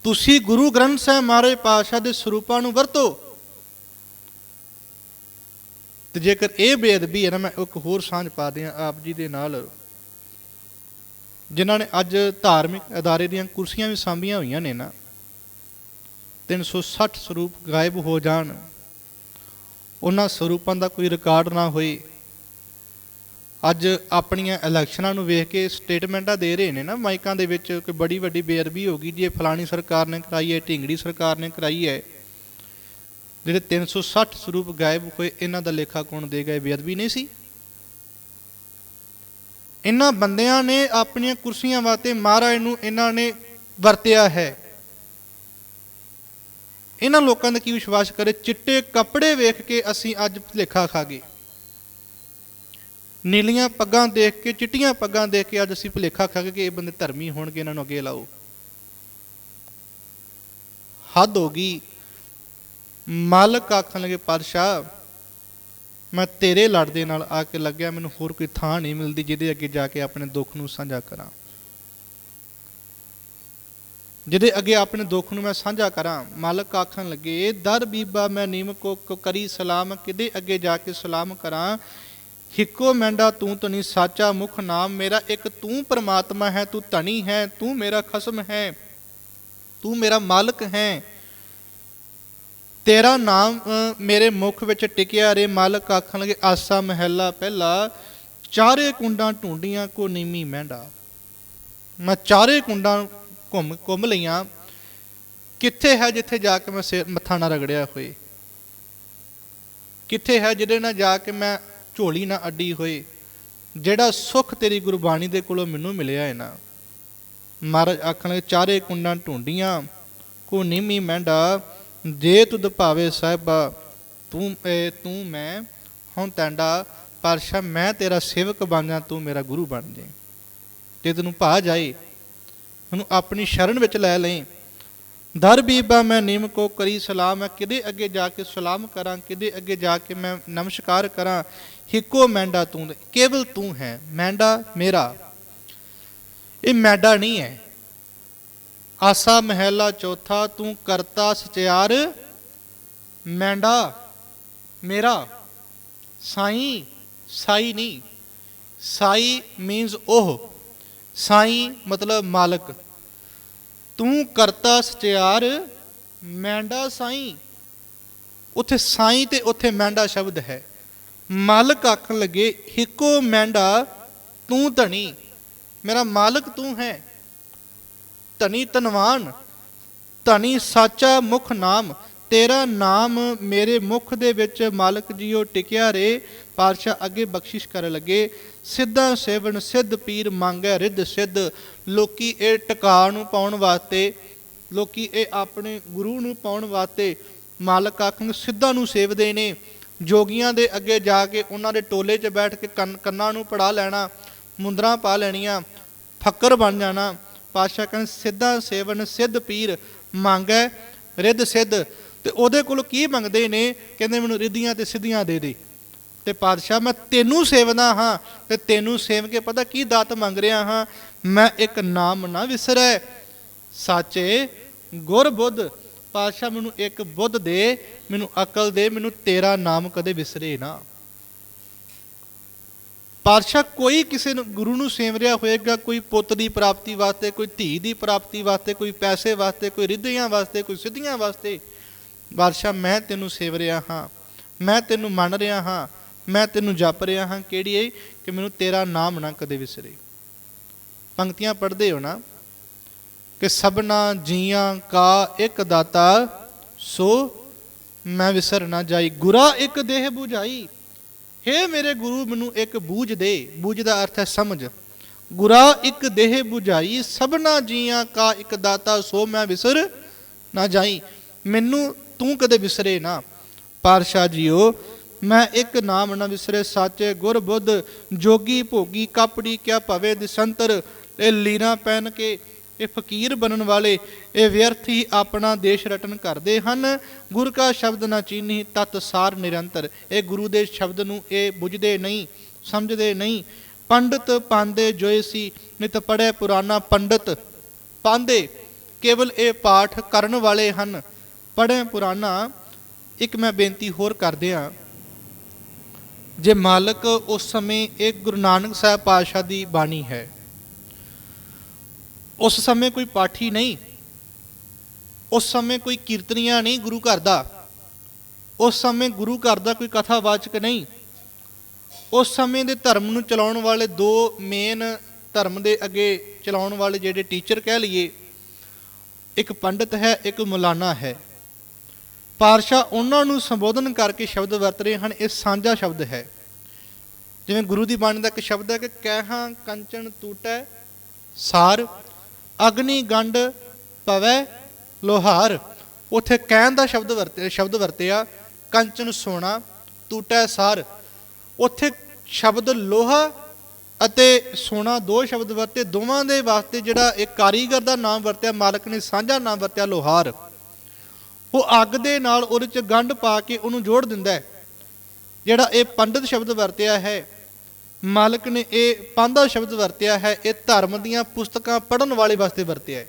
S1: ਤੁਸੀਂ ਗੁਰੂ ਗ੍ਰੰਥ ਸਾਹਿਬ ਮਹਾਰਾਜ ਪਾਤਸ਼ਾਹ ਦੇ ਸਰੂਪਾਂ ਨੂੰ ਵਰਤੋ। ਤੇ ਜੇਕਰ ਇਹ ਬੇਅਦਬੀ ਹੈ ਨਾ, ਮੈਂ ਇੱਕ ਹੋਰ ਸਾਂਝ ਪਾ ਦਿਆਂ ਆਪ ਜੀ ਦੇ ਨਾਲ। ਜਿਨ੍ਹਾਂ ਨੇ ਅੱਜ ਧਾਰਮਿਕ ਅਦਾਰੇ ਦੀਆਂ ਕੁਰਸੀਆਂ ਵੀ ਸਾਂਭੀਆਂ ਹੋਈਆਂ ਨੇ ਨਾ 360 ਸਰੂਪ ਗਾਇਬ ਹੋ ਜਾਣ, ਉਹਨਾਂ ਸਰੂਪਾਂ ਦਾ ਕੋਈ ਰਿਕਾਰਡ ਨਾ ਹੋਏ। ਅੱਜ ਆਪਣੀਆਂ ਇਲੈਕਸ਼ਨਾਂ ਨੂੰ ਵੇਖ ਕੇ ਸਟੇਟਮੈਂਟਾਂ ਦੇ ਰਹੇ ਨੇ ਨਾ ਮਾਈਕਾਂ ਦੇ ਵਿੱਚ ਕਿ ਬੜੀ ਵੱਡੀ ਬੇਅਦਬੀ ਹੋ ਗਈ ਜੀ, ਇਹ ਫਲਾਣੀ ਸਰਕਾਰ ਨੇ ਕਰਾਈ ਹੈ, ਢਿੰਗੜੀ ਸਰਕਾਰ ਨੇ ਕਰਾਈ ਹੈ। ਜਿਹੜੇ 360 ਸਰੂਪ ਗਾਇਬ ਹੋਏ, ਇਹਨਾਂ ਦਾ ਲੇਖਾ ਕੌਣ ਦੇ ਗਏ? ਬੇਅਦਬੀ ਨਹੀਂ ਸੀ। ਇਹਨਾਂ ਬੰਦਿਆਂ ਨੇ ਆਪਣੀਆਂ ਕੁਰਸੀਆਂ ਵਾਸਤੇ ਮਹਾਰਾਜ ਨੂੰ ਇਹਨਾਂ ਨੇ ਵਰਤਿਆ ਹੈ। ਇਹਨਾਂ ਲੋਕਾਂ ਦਾ ਕੀ ਵਿਸ਼ਵਾਸ ਕਰੇ? ਚਿੱਟੇ ਕੱਪੜੇ ਵੇਖ ਕੇ ਅਸੀਂ ਅੱਜ ਭੁਲੇਖਾ ਖਾ ਗਏ। ਨੀਲੀਆਂ ਪੱਗਾਂ ਦੇਖ ਕੇ, ਚਿੱਟੀਆਂ ਪੱਗਾਂ ਦੇਖ ਕੇ ਅੱਜ ਅਸੀਂ ਭੁਲੇਖਾ ਖਾ ਗਏ ਇਹ ਬੰਦੇ ਧਰਮੀ ਹੋਣਗੇ, ਇਹਨਾਂ ਨੂੰ ਅੱਗੇ ਲਾਓ। ਹੱਦ ਹੋ ਗਈ। ਮਾਲਕ ਆਖਣ ਲੱਗੇ, ਪਾਤਸ਼ਾਹ, ਮੈਂ ਤੇਰੇ ਲੜ ਦੇ ਨਾਲ ਆ ਕੇ ਲੱਗਿਆ, ਮੈਨੂੰ ਹੋਰ ਕੋਈ ਥਾਂ ਨਹੀਂ ਮਿਲਦੀ ਜਿਹਦੇ ਅੱਗੇ ਜਾ ਕੇ ਆਪਣੇ ਦੁੱਖ ਨੂੰ ਸਾਂਝਾ ਕਰਾਂ। ਜਿਹਦੇ ਅੱਗੇ ਆਪਣੇ ਦੁੱਖ ਨੂੰ ਮੈਂ ਸਾਂਝਾ ਕਰਾਂ। ਮਾਲਕ ਆਖਣ ਲੱਗੇ ਦਰ ਬੀਬਾ, ਮੈਂ ਨੀਮ ਕੋ ਕੋ ਕਰੀ ਸਲਾਮ ਕਿਦੇ ਅੱਗੇ ਜਾ ਕੇ ਸਲਾਮ ਕਰਾਂ? ਹਿੱਕੋ ਮੈਂਡਾ ਤੂੰ ਤਨੀ ਸਾਚਾ ਮੁਖ ਨਾਮ ਮੇਰਾ ਇੱਕ ਤੂੰ ਪਰਮਾਤਮਾ ਹੈ ਤੂੰ ਧਣੀ ਹੈ ਤੂੰ ਮੇਰਾ ਖਸਮ ਹੈ ਤੂੰ ਮੇਰਾ ਮਾਲਕ ਹੈ। ਤੇਰਾ ਨਾਮ ਅ, ਮੇਰੇ ਮੁਖ ਵਿੱਚ ਟਿਕਿਆ ਰੇ ਮਾਲਕ ਆਖਣ ਲਗੇ ਆਸਾ ਮਹਿਲਾ ਪਹਿਲਾ ਚਾਰੇ ਕੁੰਡਾਂ ਢੂੰਡੀਆਂ ਕੋ ਨੀਮੀ ਮਹਿੰਡਾ ਮੈਂ ਚਾਰੇ ਕੁੰਡਾਂ ਘੁੰਮ ਘੁੰਮ ਲਈਆਂ। ਕਿੱਥੇ ਹੈ ਜਿੱਥੇ ਜਾ ਕੇ ਮੈਂ ਸਿਰ ਮੱਥਾ ਨਾ ਰਗੜਿਆ ਹੋਏ? ਕਿੱਥੇ ਹੈ ਜਿਹਦੇ ਨਾਲ ਜਾ ਕੇ ਮੈਂ ਝੋਲੀ ਨਾ ਅੱਡੀ ਹੋਏ, ਜਿਹੜਾ ਸੁੱਖ ਤੇਰੀ ਗੁਰਬਾਣੀ ਦੇ ਕੋਲੋਂ ਮੈਨੂੰ ਮਿਲਿਆ ਹੈ ਨਾ। ਮਹਾਰਾਜ ਆਖਣ ਚਾਰੇ ਕੁੰਡਾਂ ਢੂੰਡੀਆਂ, ਕੋ ਨੀਮੀ ਮਹਿੰਡਾ, ਜੇ ਤੁਧ ਭਾਵੇ ਸਾਹਿਬਾ, ਤੂੰ ਇਹ ਤੂੰ ਮੈਂ ਹੁਣ ਤੈਂਡਾ, ਪਾਤਸ਼ਾਹ, ਮੈਂ ਤੇਰਾ ਸੇਵਕ ਬਣ ਜਾ ਤੂੰ ਮੇਰਾ ਗੁਰੂ ਬਣ ਜੇ ਤੇ ਤੈਨੂੰ ਭਾ ਜਾਏ, ਮੈਨੂੰ ਆਪਣੀ ਸ਼ਰਨ ਵਿੱਚ ਲੈ ਲੈ ਦਰ ਬੀਬਾ ਮੈਂ ਨਿਮ ਕੋ ਕਰੀ ਸਲਾਮ ਮੈਂ ਕਿਦੇ ਅੱਗੇ ਜਾ ਕੇ ਸਲਾਮ ਕਰਾਂ, ਕਿਦੇ ਅੱਗੇ ਜਾ ਕੇ ਮੈਂ ਨਮਸਕਾਰ ਕਰਾਂ ਹਿੱਕੋ ਮੈਂਡਾ ਤੂੰ ਕੇਵਲ ਤੂੰ ਹੈ, ਮੈਂਡਾ ਮੇਰਾ। ਇਹ ਮੈਂਡਾ ਨਹੀਂ ਹੈ। ਆਸਾ ਮਹਿਲਾ ਚੌਥਾ, ਤੂੰ ਕਰਤਾ ਸਚਿਆਰ, ਮੈਂਡਾ ਮੇਰਾ। ਸਾਈ ਸਾਈ ਨਹੀਂ, ਸਾਈ ਮੀਨਸ ਉਹ, ਸਾਈ ਮਤਲਬ ਮਾਲਕ। ਤੂੰ ਕਰਤਾ ਸਚਿਆਰ, ਮੈਂਡਾ ਸਾਈ। ਉੱਥੇ ਸਾਈ ਤੇ ਉੱਥੇ ਮੈਂਡਾ ਸ਼ਬਦ ਹੈ। ਮਾਲਕ ਆਖਣ ਲੱਗੇ ਹਿੱਕੋ ਮੈਂਡਾ ਤੂੰ ਧਣੀ, ਮੇਰਾ ਮਾਲਕ ਤੂੰ ਹੈ। ਧਨੀ ਧਨਵਾਨ ਧਨੀ ਸਾਚਾ ਮੁਖ ਨਾਮ, ਤੇਰਾ ਨਾਮ ਮੇਰੇ ਮੁਖ ਦੇ ਵਿੱਚ ਮਾਲਕ ਜੀਓ ਟਿਕਿਆ ਰੇ ਪਾਤਸ਼ਾਹ ਅੱਗੇ ਬਖਸ਼ਿਸ਼ ਕਰਨ ਲੱਗੇ ਸਿੱਧਾ ਸੇਵਨ, ਸਿੱਧ ਪੀਰ ਮੰਗੈ, ਰਿੱਧ ਸਿੱਧ। ਲੋਕੀ ਇਹ ਟਿਕਾ ਨੂੰ ਪਾਉਣ ਵਾਸਤੇ, ਲੋਕੀ ਇਹ ਆਪਣੇ ਗੁਰੂ ਨੂੰ ਪਾਉਣ ਵਾਸਤੇ ਮਾਲਕ ਆਖਣ ਸਿੱਧਾ ਨੂੰ ਸੇਵਦੇ ਨੇ। ਜੋਗੀਆਂ ਦੇ ਅੱਗੇ ਜਾ ਕੇ ਉਹਨਾਂ ਦੇ ਟੋਲੇ 'ਚ ਬੈਠ ਕੇ ਕੰਨਾਂ ਨੂੰ ਪੜਾ ਲੈਣਾ, ਮੁੰਦਰਾਂ ਪਾ ਲੈਣੀਆਂ, ਫੱਕਰ ਬਣ ਜਾਣਾ। ਪਾਤਸ਼ਾਹ ਕਹਿੰਦੇ, ਸਿੱਧਾ ਸੇਵਨ, ਸਿੱਧ ਪੀਰ ਮੰਗੈ, ਰਿੱਧ ਸਿੱਧ। ਤੇ ਉਹਦੇ ਕੋਲ ਕੀ ਮੰਗਦੇ ਨੇ? ਕਹਿੰਦੇ, ਮੈਨੂੰ ਰਿੱਧੀਆਂ ਤੇ ਸਿੱਧੀਆਂ ਦੇ ਦੇ। ਤੇ ਪਾਤਸ਼ਾਹ, ਮੈਂ ਤੈਨੂੰ ਸੇਵਦਾ ਹਾਂ ਤੇ ਤੈਨੂੰ ਸੇਵ ਕੇ ਪਤਾ ਕੀ ਦਾਤ ਮੰਗ ਰਿਹਾ ਹਾਂ? ਮੈਂ ਇੱਕ ਨਾਮ ਨਾ ਵਿਸਰੈ। ਸਾਚੇ, ਗੁਰ ਬੁੱਧ, ਪਾਤਸ਼ਾਹ ਮੈਨੂੰ ਇੱਕ ਬੁੱਧ ਦੇ, ਮੈਨੂੰ ਅਕਲ ਦੇ, ਮੈਨੂੰ ਤੇਰਾ ਨਾਮ ਕਦੇ ਵਿਸਰੇ ਨਾ। ਪਾਤਸ਼ਾਹ, ਕੋਈ ਕਿਸੇ ਨੂੰ, ਗੁਰੂ ਨੂੰ ਸੇਵ ਰਿਹਾ ਹੋਏਗਾ, ਕੋਈ ਪੁੱਤ ਦੀ ਪ੍ਰਾਪਤੀ ਵਾਸਤੇ, ਕੋਈ ਧੀ ਦੀ ਪ੍ਰਾਪਤੀ ਵਾਸਤੇ, ਕੋਈ ਪੈਸੇ ਵਾਸਤੇ, ਕੋਈ ਰਿੱਧੀਆਂ ਵਾਸਤੇ, ਕੋਈ ਸਿੱਧੀਆਂ ਵਾਸਤੇ ਬਾਦਸ਼ਾਹ ਮੈਂ ਤੈਨੂੰ ਸੇਵ ਰਿਹਾ ਹਾਂ। ਮੈਂ ਤੈਨੂੰ ਮੰਨ ਰਿਹਾ ਹਾਂ। ਮੈਂ ਤੈਨੂੰ ਜਪ ਰਿਹਾ ਹਾਂ, ਕਿਹੜੀ ਹੈ ਕਿ ਮੈਨੂੰ ਤੇਰਾ ਨਾਮ ਨਾ ਕਦੇ ਵਿਸਰੇ। ਪੰਕਤੀਆਂ ਪੜ੍ਹਦੇ ਹੋ ਨਾ? ਕਿ ਸਭਨਾ ਜੀਆਂ ਕਾ ਇੱਕ ਦਾਤਾ, ਸੋ ਮੈਂ ਵਿਸਰ ਨਾ ਜਾਈ। ਗੁਰਾ ਇੱਕ ਦੇਹ 부ਝਾਈ ਹੇ ਮੇਰੇ ਗੁਰੂ, ਮੈਨੂੰ ਇੱਕ ਬੂਝ ਦੇ। ਬੂਝ ਦਾ ਅਰਥ ਹੈ ਸਮਝ। ਗੁਰਾ ਇੱਕ ਦੇਹ 부ਝਾਈ ਸਭਨਾ ਜੀਆਂ ਕਾ ਇੱਕ ਦਾਤਾ, ਸੋ ਮੈਂ ਵਿਸਰ ਨਾ ਜਾਈ। ਮੈਨੂੰ ਤੂੰ ਕਦੇ ਵਿਸਰੇ ਨਾ। ਪਾਰਸ਼ਾ ਜੀਓ ਮੈਂ ਇੱਕ ਨਾਮ ਨਾ ਵਿਸਰੇ, ਸਾਚੇ ਗੁਰ ਬੁੱਧ, ਜੋਗੀ ਭੋਗੀ, ਕਾਪੜੀ ਕਿਆ ਭਵੇ ਦਿਸੰਤਰ। ਇਹ ਲੀਨਾ ਪਹਿਨ ਕੇ, ਇਹ ਫਕੀਰ ਬਣਨ ਵਾਲੇ, ਇਹ ਵਿਅਰਥ ਹੀ ਆਪਣਾ ਦੇਸ਼ ਰਟਨ ਕਰਦੇ ਹਨ। ਗੁਰ ਕਾ ਸ਼ਬਦ ਨਾ ਚੀਨੀ, ਤਤ ਸਾਰ ਨਿਰੰਤਰ। ਇਹ ਗੁਰੂ ਦੇ ਸ਼ਬਦ ਨੂੰ ਇਹ ਬੁਝਦੇ ਨਹੀਂ, ਸਮਝਦੇ ਨਹੀਂ। ਪੰਡਤ ਪਾਂਦੇ ਜੋਏ ਸੀ, ਨਿਤ ਪੜ੍ਹੇ ਪੁਰਾਣਾ ਪੰਡਤ। ਪਾਂਦੇ ਕੇਵਲ ਇਹ ਪਾਠ ਕਰਨ ਵਾਲੇ ਹਨ। ਪੜ੍ਹੇ ਪੁਰਾਣਾ, ਇੱਕ ਮੈਂ ਬੇਨਤੀ ਹੋਰ ਕਰਦੇ ਹਾਂ ਜੇ ਮਾਲਕ ਉਸ ਸਮੇਂ ਇਹ ਗੁਰੂ ਨਾਨਕ ਸਾਹਿਬ ਪਾਤਸ਼ਾਹ ਦੀ ਬਾਣੀ ਹੈ। ਉਸ ਸਮੇਂ ਕੋਈ ਪਾਠੀ ਨਹੀਂ। ਉਸ ਸਮੇਂ ਕੋਈ ਕੀਰਤਨੀਆ ਨਹੀਂ ਗੁਰੂ ਘਰ ਦਾ। ਉਸ ਸਮੇਂ ਗੁਰੂ ਘਰ ਦਾ ਕੋਈ ਕਥਾਵਾਚਕ ਨਹੀਂ। ਉਸ ਸਮੇਂ ਦੇ ਧਰਮ ਨੂੰ ਚਲਾਉਣ ਵਾਲੇ ਦੋ ਮੇਨ ਧਰਮ ਦੇ ਅੱਗੇ ਚਲਾਉਣ ਵਾਲੇ ਜਿਹੜੇ ਟੀਚਰ ਕਹਿ ਲਈਏ, ਇੱਕ ਪੰਡਤ ਹੈ, ਇੱਕ ਮੌਲਾਨਾ ਹੈ। ਪਾਰਸ਼ਾ ਉਹਨਾਂ ਨੂੰ ਸੰਬੋਧਨ ਕਰਕੇ ਸ਼ਬਦ ਵਰਤ ਰਹੇ ਹਨ। ਇਹ ਸਾਂਝਾ ਸ਼ਬਦ ਹੈ। ਜਿਵੇਂ ਗੁਰੂ ਦੀ ਬਾਣੀ ਦਾ ਇੱਕ ਸ਼ਬਦ ਹੈ ਕਿ ਕਹਿਹਾਂ ਕੰਚਨ ਟੂਟੈ ਸਾਰ, ਅਗਨੀ ਗੰਡ ਪਵੈ, ਲੋਹਾਰ। ਉਥੇ ਕਹਿਣ ਦਾ ਸ਼ਬਦ ਵਰਤੇ ਸ਼ਬਦ ਵਰਤਿਆ, ਕੰਚਨ ਸੋਨਾ ਟੂਟੈ ਸਾਰ। ਉਥੇ ਸ਼ਬਦ ਲੋਹਾ ਅਤੇ ਸੋਨਾ ਦੋ ਸ਼ਬਦ ਵਰਤੇ। ਦੋਵਾਂ ਦੇ ਵਾਸਤੇ ਜਿਹੜਾ ਇਹ ਕਾਰੀਗਰ ਦਾ ਨਾਮ ਵਰਤਿਆ, ਮਾਲਕ ਨੇ ਸਾਂਝਾ ਨਾਮ ਵਰਤਿਆ, ਲੋਹਾਰ। ਉਹ ਅੱਗ ਦੇ ਨਾਲ ਉਹਦੇ ਚ ਗੰਢ ਪਾ ਕੇ ਉਹਨੂੰ ਜੋੜ ਦਿੰਦਾ ਹੈ। ਜਿਹੜਾ ਇਹ ਪੰਡਿਤ ਸ਼ਬਦ ਵਰਤਿਆ ਹੈ, ਮਾਲਕ ਨੇ ਇਹ ਪਾਂਦਾ ਸ਼ਬਦ ਵਰਤਿਆ ਹੈ, ਇਹ ਧਰਮ ਦੀਆਂ ਪੁਸਤਕਾਂ ਪੜ੍ਹਨ ਵਾਲੇ ਵਾਸਤੇ ਵਰਤਿਆ ਹੈ।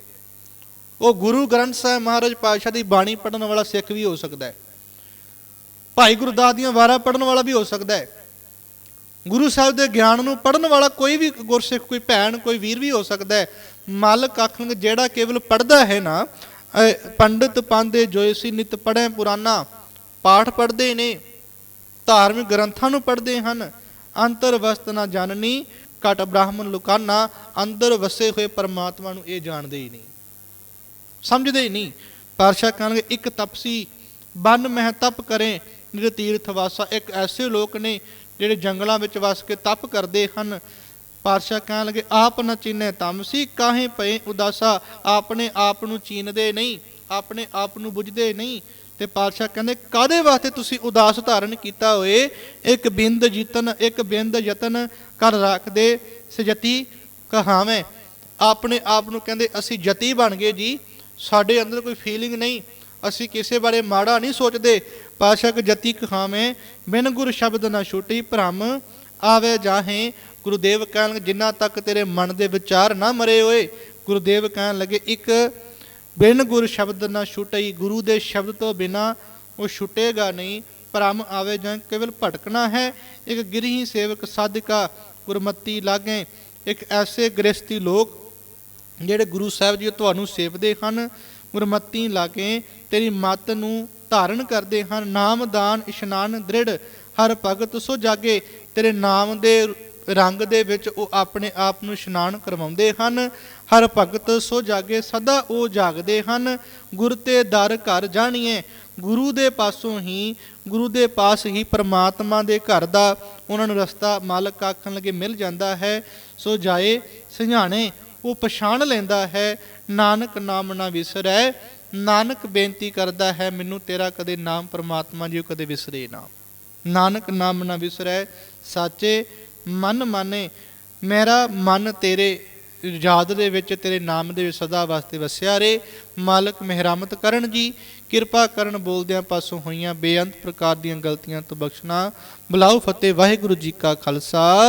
S1: ਉਹ ਗੁਰੂ ਗ੍ਰੰਥ ਸਾਹਿਬ ਮਹਾਰਾਜ ਪਾਤਸ਼ਾਹ ਦੀ ਬਾਣੀ ਪੜ੍ਹਨ ਵਾਲਾ ਸਿੱਖ ਵੀ ਹੋ ਸਕਦਾ ਹੈ। ਭਾਈ ਗੁਰਦਾਸ ਦੀਆਂ ਵਾਰਾਂ ਪੜ੍ਹਨ ਵਾਲਾ ਵੀ ਹੋ ਸਕਦਾ ਹੈ। ਗੁਰੂ ਸਾਹਿਬ ਦੇ ਗਿਆਨ ਨੂੰ ਪੜ੍ਹਨ ਵਾਲਾ ਕੋਈ ਵੀ ਗੁਰਸਿੱਖ, ਕੋਈ ਭੈਣ, ਕੋਈ ਵੀਰ ਵੀ ਹੋ ਸਕਦਾ ਹੈ। ਮਾਲਕ ਆਖਣਗੇ, ਜਿਹੜਾ ਕੇਵਲ ਪੜ੍ਹਦਾ ਹੈ ਨਾ ਪੰਡਿਤ ਪਾਂਦੇ ਜੋਏ ਸੀ ਨਿਤ ਪੜ੍ਹੇ ਪੁਰਾਨਾ, ਪਾਠ ਪੜ੍ਹਦੇ ਨੇ, ਧਾਰਮਿਕ ਗ੍ਰੰਥਾਂ ਨੂੰ ਪੜ੍ਹਦੇ ਹਨ। ਅੰਤਰ ਵਸਤ ਨਾ ਜਾਣਨੀ, ਘਟ ਬ੍ਰਾਹਮਣ ਲੁਕਾਨਾ, ਅੰਦਰ ਵਸੇ ਹੋਏ ਪਰਮਾਤਮਾ ਨੂੰ ਇਹ ਜਾਣਦੇ ਹੀ ਨਹੀਂ। ਸਮਝਦੇ ਹੀ ਨਹੀਂ। ਪਾਰਸ਼ਾ ਕਹਿਣਗੇ, ਇੱਕ ਤਪਸੀ, ਬਨ ਮਹਿ ਤਪ ਕਰੇ ਨਿਰ ਤੀਰਥ ਵਾਸਾ। ਇੱਕ ਐਸੇ ਲੋਕ ਨੇ ਜਿਹੜੇ ਜੰਗਲਾਂ ਵਿੱਚ ਵਸ ਕੇ ਤਪ ਕਰਦੇ ਹਨ ਪਾਤਸ਼ਾਹ ਕਹਿਣ ਲੱਗੇ, ਆਪ ਨ ਚੀਨੇ ਤਮਸੀ ਕਾਹੇ ਪਏ ਉਦਾਸਾ? ਆਪਣੇ ਆਪ ਨੂੰ ਚੀਨਦੇ ਨਹੀਂ, ਆਪਣੇ ਆਪ ਨੂੰ ਬੁਝਦੇ ਨਹੀਂ। ਤੇ ਪਾਤਸ਼ਾਹ ਕਹਿੰਦੇ ਕਾਦੇ ਵਾਸਤੇ ਤੁਸੀਂ ਉਦਾਸ ਧਾਰਨ ਕੀਤਾ ਹੋਏ? ਇੱਕ ਬਿੰਦ ਜਿਤਨ, ਇੱਕ ਬਿੰਦ ਯਤਨ ਕਰ ਰੱਖਦੇ ਸਜਤੀ ਕਹਾਵੇਂ। ਆਪਣੇ ਆਪ ਨੂੰ ਕਹਿੰਦੇ, ਅਸੀਂ ਜਤੀ ਬਣ ਗਏ ਜੀ, ਸਾਡੇ ਅੰਦਰ ਕੋਈ ਫੀਲਿੰਗ ਨਹੀਂ, ਅਸੀਂ ਕਿਸੇ ਬਾਰੇ ਮਾੜਾ ਨਹੀਂ ਸੋਚਦੇ। ਪਾਸ਼ਕ ਜਤੀ ਕਹਾਵੇਂ, ਬਿਨ ਗੁਰ ਸ਼ਬਦ ਨਾ ਛੁੱਟੀ ਭ੍ਰਮ, ਆਵੇ ਜਾਹੇ ਗੁਰੂਦੇਵ ਕਹਿਣ ਲੱਗੇ, ਜਿੰਨਾ ਤੱਕ ਤੇਰੇ ਮਨ ਦੇ ਵਿਚਾਰ ਨਾ ਮਰੇ ਹੋਏ, ਗੁਰੂਦੇਵ ਕਹਿਣ ਲੱਗੇ, ਇੱਕ ਬਿਨ ਗੁਰ ਸ਼ਬਦ ਨਾ ਛੁਟਈ, ਗੁਰੂ ਦੇ ਸ਼ਬਦ ਤੋਂ ਬਿਨਾ ਉਹ ਛੁਟੇਗਾ ਨਹੀਂ, ਭ੍ਰਮ ਆਵੇ ਜਾਂ ਕੇਵਲ ਭਟਕਣਾ ਹੈ, ਇੱਕ ਗਿਰਹੀ ਸੇਵਕ ਸਾਧਿਕਾ ਗੁਰਮਤੀ ਲਾਗੇ। ਇੱਕ ਐਸੇ ਗ੍ਰਸਤੀ ਲੋਕ ਜਿਹੜੇ ਗੁਰੂ ਸਾਹਿਬ ਜੀ ਤੁਹਾਨੂੰ ਸੇਵਦੇ ਹਨ, ਗੁਰਮਤੀ ਲਾਗੇ, ਤੇਰੀ ਮੱਤ ਨੂੰ ਧਾਰਨ ਕਰਦੇ ਹਨ, ਨਾਮ ਦਾਨ, ਇਸ਼ਨਾਨ ਦ੍ਰਿੜ, ਹਰ ਭਗਤ ਸੋ ਜਾਗੇ, ਤੇਰੇ ਨਾਮ ਦੇ ਰੰਗ ਦੇ ਵਿੱਚ ਉਹ ਆਪਣੇ ਆਪ ਨੂੰ ਇਸ਼ਨਾਨ ਕਰਵਾਉਂਦੇ ਹਨ। ਹਰ ਭਗਤ ਸੋ ਜਾਗੇ, ਸਦਾ ਉਹ ਜਾਗਦੇ ਹਨ। ਗੁਰ ਤੇ ਦਰ ਘਰ ਜਾਣੀਏ, ਗੁਰੂ ਦੇ ਪਾਸੋਂ ਹੀ, ਗੁਰੂ ਦੇ ਪਾਸ ਹੀ ਪਰਮਾਤਮਾ ਦੇ ਘਰ ਦਾ ਉਹਨਾਂ ਨੂੰ ਰਸਤਾ ਮਾਲਕ ਆਖਣ ਲੱਗੇ ਮਿਲ ਜਾਂਦਾ ਹੈ। ਸੋ ਜਾਏ ਸਿਝਾਣੇ ਉਹ ਪਛਾਣ ਲੈਂਦਾ ਹੈ, ਨਾਨਕ ਨਾਮ ਨਾ ਵਿਸਰੈ, ਨਾਨਕ ਬੇਨਤੀ ਕਰਦਾ ਹੈ, ਮੈਨੂੰ ਤੇਰਾ ਕਦੇ ਨਾਮ ਪਰਮਾਤਮਾ ਜੀ ਕਦੇ ਵਿਸਰੇ ਨਾ। ਨਾਨਕ ਨਾਮ ਨਾ ਵਿਸਰੈ, ਸਾਚੇ ਮਨ ਮਾਨੇ, ਮੇਰਾ ਮਨ ਤੇਰੇ ਯਾਦ ਦੇ ਵਿੱਚ, ਤੇਰੇ ਨਾਮ ਦੇ ਵਿੱਚ ਸਦਾ ਵਾਸਤੇ ਵਸਿਆ ਰੇ ਮਾਲਕ ਮਿਹਰਮਤ ਕਰਨ ਜੀ, ਕਿਰਪਾ ਕਰਨ ਬੋਲਦਿਆਂ ਪਾਸੋਂ ਹੋਈਆਂ ਬੇਅੰਤ ਪ੍ਰਕਾਰ ਦੀਆਂ ਗਲਤੀਆਂ ਤੋਂ ਬਖਸ਼ਣਾ। ਬੁਲਾਓ ਫਤਿਹ, ਵਾਹਿਗੁਰੂ ਜੀ ਕਾ ਖਾਲਸਾ।